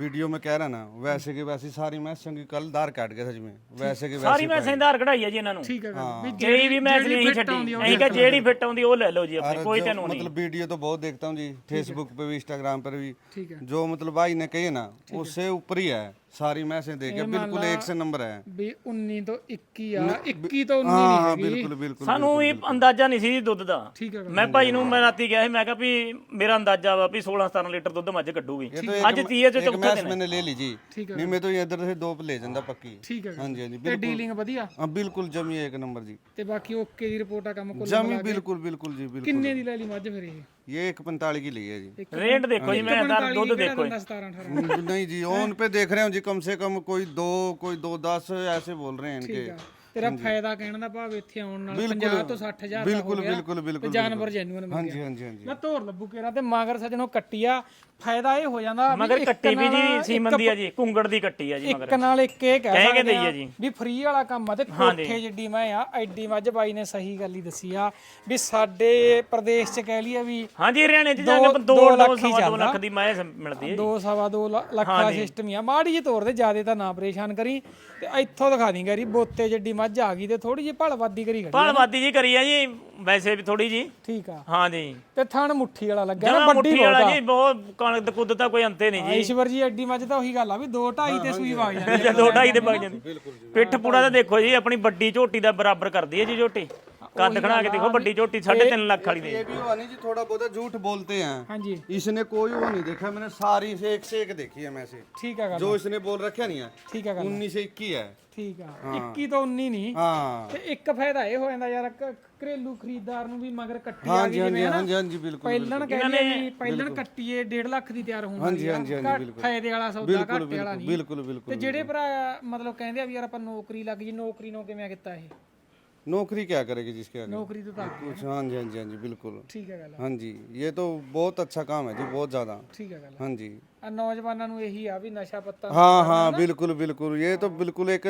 वीडियो में कह रहा ना वैसे की वैसी सारी मैं संगी कल दार काट गया सच में वैसे की ਸਾਰੀ वैसी ਮੈਂ ਸੈਂਦਾਰ ਕਢਾਈ ਆ ਜੀ ਇਹਨਾਂ ਨੂੰ ਠੀਕ ਹੈ ਗੱਲ ਵੀ ਜਿਹੜੀ ਵੀ ਮੈਚ ਨਹੀਂ ਛੱਡੀ ਅਸੀਂ ਕਹਾ ਜਿਹੜੀ ਫਿੱਟ ਆਉਂਦੀ ਉਹ ਲੈ ਲਓ ਜੀ ਆਪਣੀ ਕੋਈ ਤੈਨੂੰ ਨਹੀਂ मतलब वीडियो तो बहुत देखता हूँ जी फेसबुक पे भी इंस्टाग्राम पर भी ਠੀਕ ਹੈ जो मतलब भाई ने कही ना उससे ऊपर ही है ਸਾरी ਮੈਸੇਜ ਦੇ ਕੇ ਬਿਲਕੁਲ ਇੱਕ ਸੇ ਨੰਬਰ ਹੈ। ਵੀ 19 ਤੋਂ 21 ਆ 21 ਤੋਂ 19 ਹਾਂ ਹਾਂ ਬਿਲਕੁਲ ਬਿਲਕੁਲ ਸਾਨੂੰ ਇਹ ਅੰਦਾਜ਼ਾ ਨਹੀਂ ਸੀ ਦੁੱਧ ਦਾ। ਮੈਂ ਭਾਈ ਨੂੰ ਮੈਂ ਰਾਤੀ ਗਿਆ ਸੀ ਮੈਂ ਕਿਹਾ ਵੀ ਮੇਰਾ ਅੰਦਾਜ਼ਾ ਵਾ ਵੀ 16 17 ਲੀਟਰ ਦੁੱਧ ਮੱਝ ਕੱਢੂਗੀ। ਅੱਜ 30 ਚ ਚੌਥਾ ਦਿਨ ਮੈਨੇ ਲੈ ਲਈ ਜੀ। ਨਹੀਂ ਮੈਂ ਤਾਂ ਇਧਰ ਸੇ ਦੋ ਲੈ ਜਾਂਦਾ ਪੱਕੀ। ਹਾਂਜੀ ਹਾਂਜੀ ਬਿਲਕੁਲ। ਡੀਲਿੰਗ ਵਧੀਆ? ਹਾਂ ਬਿਲਕੁਲ ਜਮੀ ਇੱਕ ਨੰਬਰ ਜੀ। ਤੇ ਬਾਕੀ ਓਕੇ ਦੀ ਰਿਪੋਰਟ ਕੰਮ ਕੋਲ ਜਮੀ ਬਿਲਕੁਲ ਬਿਲਕੁਲ ਜੀ ਬਿਲਕੁਲ ਕਿੰਨੇ ਦੀ ਲੈ ਲਈ ਮੱਝ ਫਿਰ ਇਹ? ये एक पैंतालीस की ली है जी रेट देखो जी मैं दार ਦੁੱਧ देखो नहीं जी ओन पे देख रहे हो जी कम से कम कोई दो कोई दो दस ऐसे बोल रहे हैं इनके ਤੇਰਾ ਫਾਇਦਾ ਕਹਿਣ ਦਾ ਭਾਵ ਇੱਥੇ ਆਉਣ ਨਾਲ 50 ਤੋਂ 60000 ਦਾ ਹੋ ਗਿਆ ਬਿਲਕੁਲ ਬਿਲਕੁਲ ਜਾਨਵਰ ਜੈਨੂਅਨ ਮਿਲ ਹਾਂਜੀ ਹਾਂਜੀ ਹਾਂਜੀ। ਮੈਂ ਧੋਰ ਲੱਭੂ ਕੇਰਾ ਤੇ ਮਗਰ ਸਜਣੋ ਕੱਟੀਆ ਫਾਇਦਾ ਇਹ ਹੋ ਜਾਂਦਾ ਮਗਰ ਕੱਟੀ ਵੀ ਜੀ ਸੀਮਨ ਦੀ ਆ ਜੀ ਕੁੰਗੜ ਦੀ ਕੱਟੀ ਆ ਜੀ ਮਗਰ। ਇੱਕ ਨਾਲ ਇੱਕ ਇਹ ਕਹਿ ਸਕਦੇ ਆ ਵੀ ਫ੍ਰੀ ਵਾਲਾ ਕੰਮ ਆ ਤੇ ਕੋਠੇ ਜਿੱਡੀ ਮੈਂ ਆ ਐਡੀ ਮੱਝ ਬਾਈ ਨੇ ਸਹੀ ਗੱਲ ਹੀ ਦੱਸੀ ਆ ਵੀ ਸਾਡੇ ਪ੍ਰਦੇਸ਼ ਚ ਕਹਿ ਲਈਏ ਵੀ ਹਾਂਜੀ ਹਰਿਆਣੇ ਚ ਜਾ ਕੇ 2 ਲੱਖ ਦੀ ਮੈਂ ਮਿਲਦੀ ਹੈ 2 ਸਵਾ 2 ਲੱਖ ਸਿਸਟਮ ਆ। ਮਾੜੀ ਜੀ ਤੌਰ ਤੇ ਜ਼ਿਆਦਾ ਤਾਂ ਨਾ ਪਰੇਸ਼ਾਨ ਕਰੀ ਤੇ ਇੱਥੋਂ ਦਿਖਾ ਦੇਂਗਾ ਰੀ ਬੋਤੇ ਜਿੱਡੀ ਮੱਝ ਆ ਗਈ ਤੇ ਥੋੜੀ ਜਿਹੀ ਭਲਵਾਦੀ ਕਰੀ ਗਈ ਭਾਲਵਾਦੀ ਜੀ ਕਰੀ ਆ ਜੀ ਵੈਸੇ ਵੀ ਥੋੜੀ ਜੀ ਠੀਕ ਆ। ਹਾਂ ਜੀ। ਤੇ ਥਣ ਮੁੱਠੀ ਵਾਲਾ ਲੱਗਿਆ ਨਾ ਜਮਾ ਵੱਡੀ ਮੁੱਠੀ ਵਾਲਾ ਜੀ ਬਹੁਤ ਕਣਕ ਕੁੱਦ ਤਾਂ ਕੋਈ ਅੰਤੇ ਨਹੀਂ ਜੀ। ਈਸ਼ਵਰ ਜੀ ਐਡੀ ਮੱਝ ਤਾਂ ਉਹੀ ਗੱਲ ਆ ਵੀ 2 2.5 ਤੇ ਸੂਈ ਵਗ ਜਾਂਦੀ ਆ। ਦੋ ਢਾਈ ਦੇ ਪੱਕ ਜਾਂਦੀ। ਪਿੱਠ ਪੂੜਾ ਤਾਂ ਦੇਖੋ ਜੀ ਆਪਣੀ ਵੱਡੀ ਝੋਟੀ ਦਾ ਬਰਾਬਰ ਕਰਦੀ ਹੈ ਜੀ ਝੋਟੀ। ਕੱਦ ਖਣਾ ਕੇ ਦੇਖੋ ਵੱਡੀ ਝੋਟੀ 3.5 ਲੱਖ ਵਾਲੀ ਦੇ ये भी हुआ नहीं जी थोड़ा बहुत झूठ बोलते हैं ਹਾਂਜੀ इसने कोई वो नहीं देखा मैंने सारी से एक से एक देखी है मैं से ਠੀਕ ਆ ਗੱਲ जो इसने बोल रखा नहीं है ਠੀਕ ਆ ਗੱਲ उन्नीस से इक्की है ਠੀਕ ਆ 21 ਤੋਂ 19 ਨਹੀਂ हाँ ਤੇ ਇੱਕ ਫਾਇਦਾ ਇਹ ਹੋ ਜਾਂਦਾ ਯਾਰ ਕ- ਘਰੇਲੂ ਖਰੀਦਦਾਰ ਨੂੰ ਵੀ ਮਗਰ ਕੱਟੀ ਆ हाँ ਗਈ जी हाँ जी ਜਿਵੇਂ हाँ ਨਾ जी हाँ जी बिल्कुल ਪਹਿਲਣ ਕਹਿੰਦੇ ਵੀ ਪਹਿਲਣ ਕੱਟੀਏ 1.5 ਲੱਖ ਦੀ ਤਿਆਰ ਹੋਣ ਵਾਲੀ ਆ ਹਾਂਜੀ, ਹਾਂਜੀ, ਘੱਟ ਬਿਲਕੁਲ। ਫਾਇਦੇ ਵਾਲਾ ਸੌਦਾ बिल्कुल ਘਾਟੇ ਵਾਲਾ बिल्कुल ਨਹੀਂ बिल्कुल ਤੇ बिल्कुल ਜਿਹੜੇ ਭਰਾ ਮਤਲਬ ਕਹਿੰਦੇ ਆ ਵੀ ਯਾਰ ਆਪਾਂ ਨੌਕਰੀ ਲੱਗ ਜੀ ਨੌਕਰੀ ਨੂੰ ਕਿਵੇਂ ਕੀਤਾ ਇਹ नौकरी क्या करेगी जिसके आगे ਨੌਕਰੀ ਤੋਂ ਤਾਂ ਅੱਗੇ। कुछ हाँ जी हाँ जी हाँ जी बिल्कुल ਠੀਕ ਹੈ ਗੱਲ हाँ जी ये तो बहुत अच्छा काम है जी बहुत ज्यादा ਠੀਕ ਹੈ ਗੱਲ हाँ जी ਆ ਨੌਜਵਾਨਾਂ ਨੂੰ ਇਹੀ ਆ ਵੀ ਨਸ਼ਾ ਪੱਤਾ हाँ हाँ बिल्कुल बिल्कुल ये तो बिल्कुल एक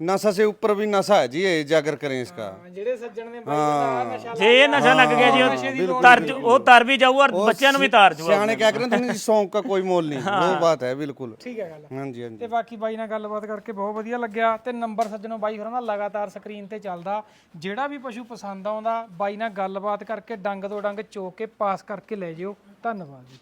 नशा से ऊपर भी नशा है जी ये जागर करें इसका ਹਾਂ, ਜਿਹੜੇ ਸੱਜਣ ਨੇ ਬਾਈ ਦਾ ਨਸ਼ਾ ਜੇ ਇਹ ਨਸ਼ਾ ਲੱਗ ਗਿਆ ਜੀ ਉਹ ਤਰ ਜੂ- ਉਹ ਤਰ ਵੀ ਜਾਊ ਔਰ ਬੱਚਿਆਂ ਨੂੰ ਵੀ ਤਾਰ ਜੂ सियाने क्या करें तो सौंग का कोई मोल नहीं वो बात है बिल्कुल ਠੀਕ ਹੈ ਗੱਲ हाँ जी हाँ जी ਤੇ ਬਾਕੀ ਬਾਈ ਨਾਲ ਗੱਲਬਾਤ ਕਰਕੇ ਬਹੁਤ ਵਧੀਆ ਲੱਗਿਆ ਤੇ ਨੰਬਰ ਸੱਜਣੋ ਬਾਈ ਹੋਰਾਂ ਦਾ ਲਗਾਤਾਰ ਸਕਰੀਨ ਤੇ ਚੱਲਦਾ ਜਿਹੜਾ ਵੀ ਪਸ਼ੂ ਪਸੰਦ ਆਉਂਦਾ ਬਾਈ ਨਾਲ ਗੱਲਬਾਤ ਕਰਕੇ ਡੰਗ ਤੋਂ ਡੰਗ ਚੋਕ ਕੇ ਪਾਸ ਕਰਕੇ ਲੈ ਜਿਓ ਧੰਨਵਾਦ ਜੀ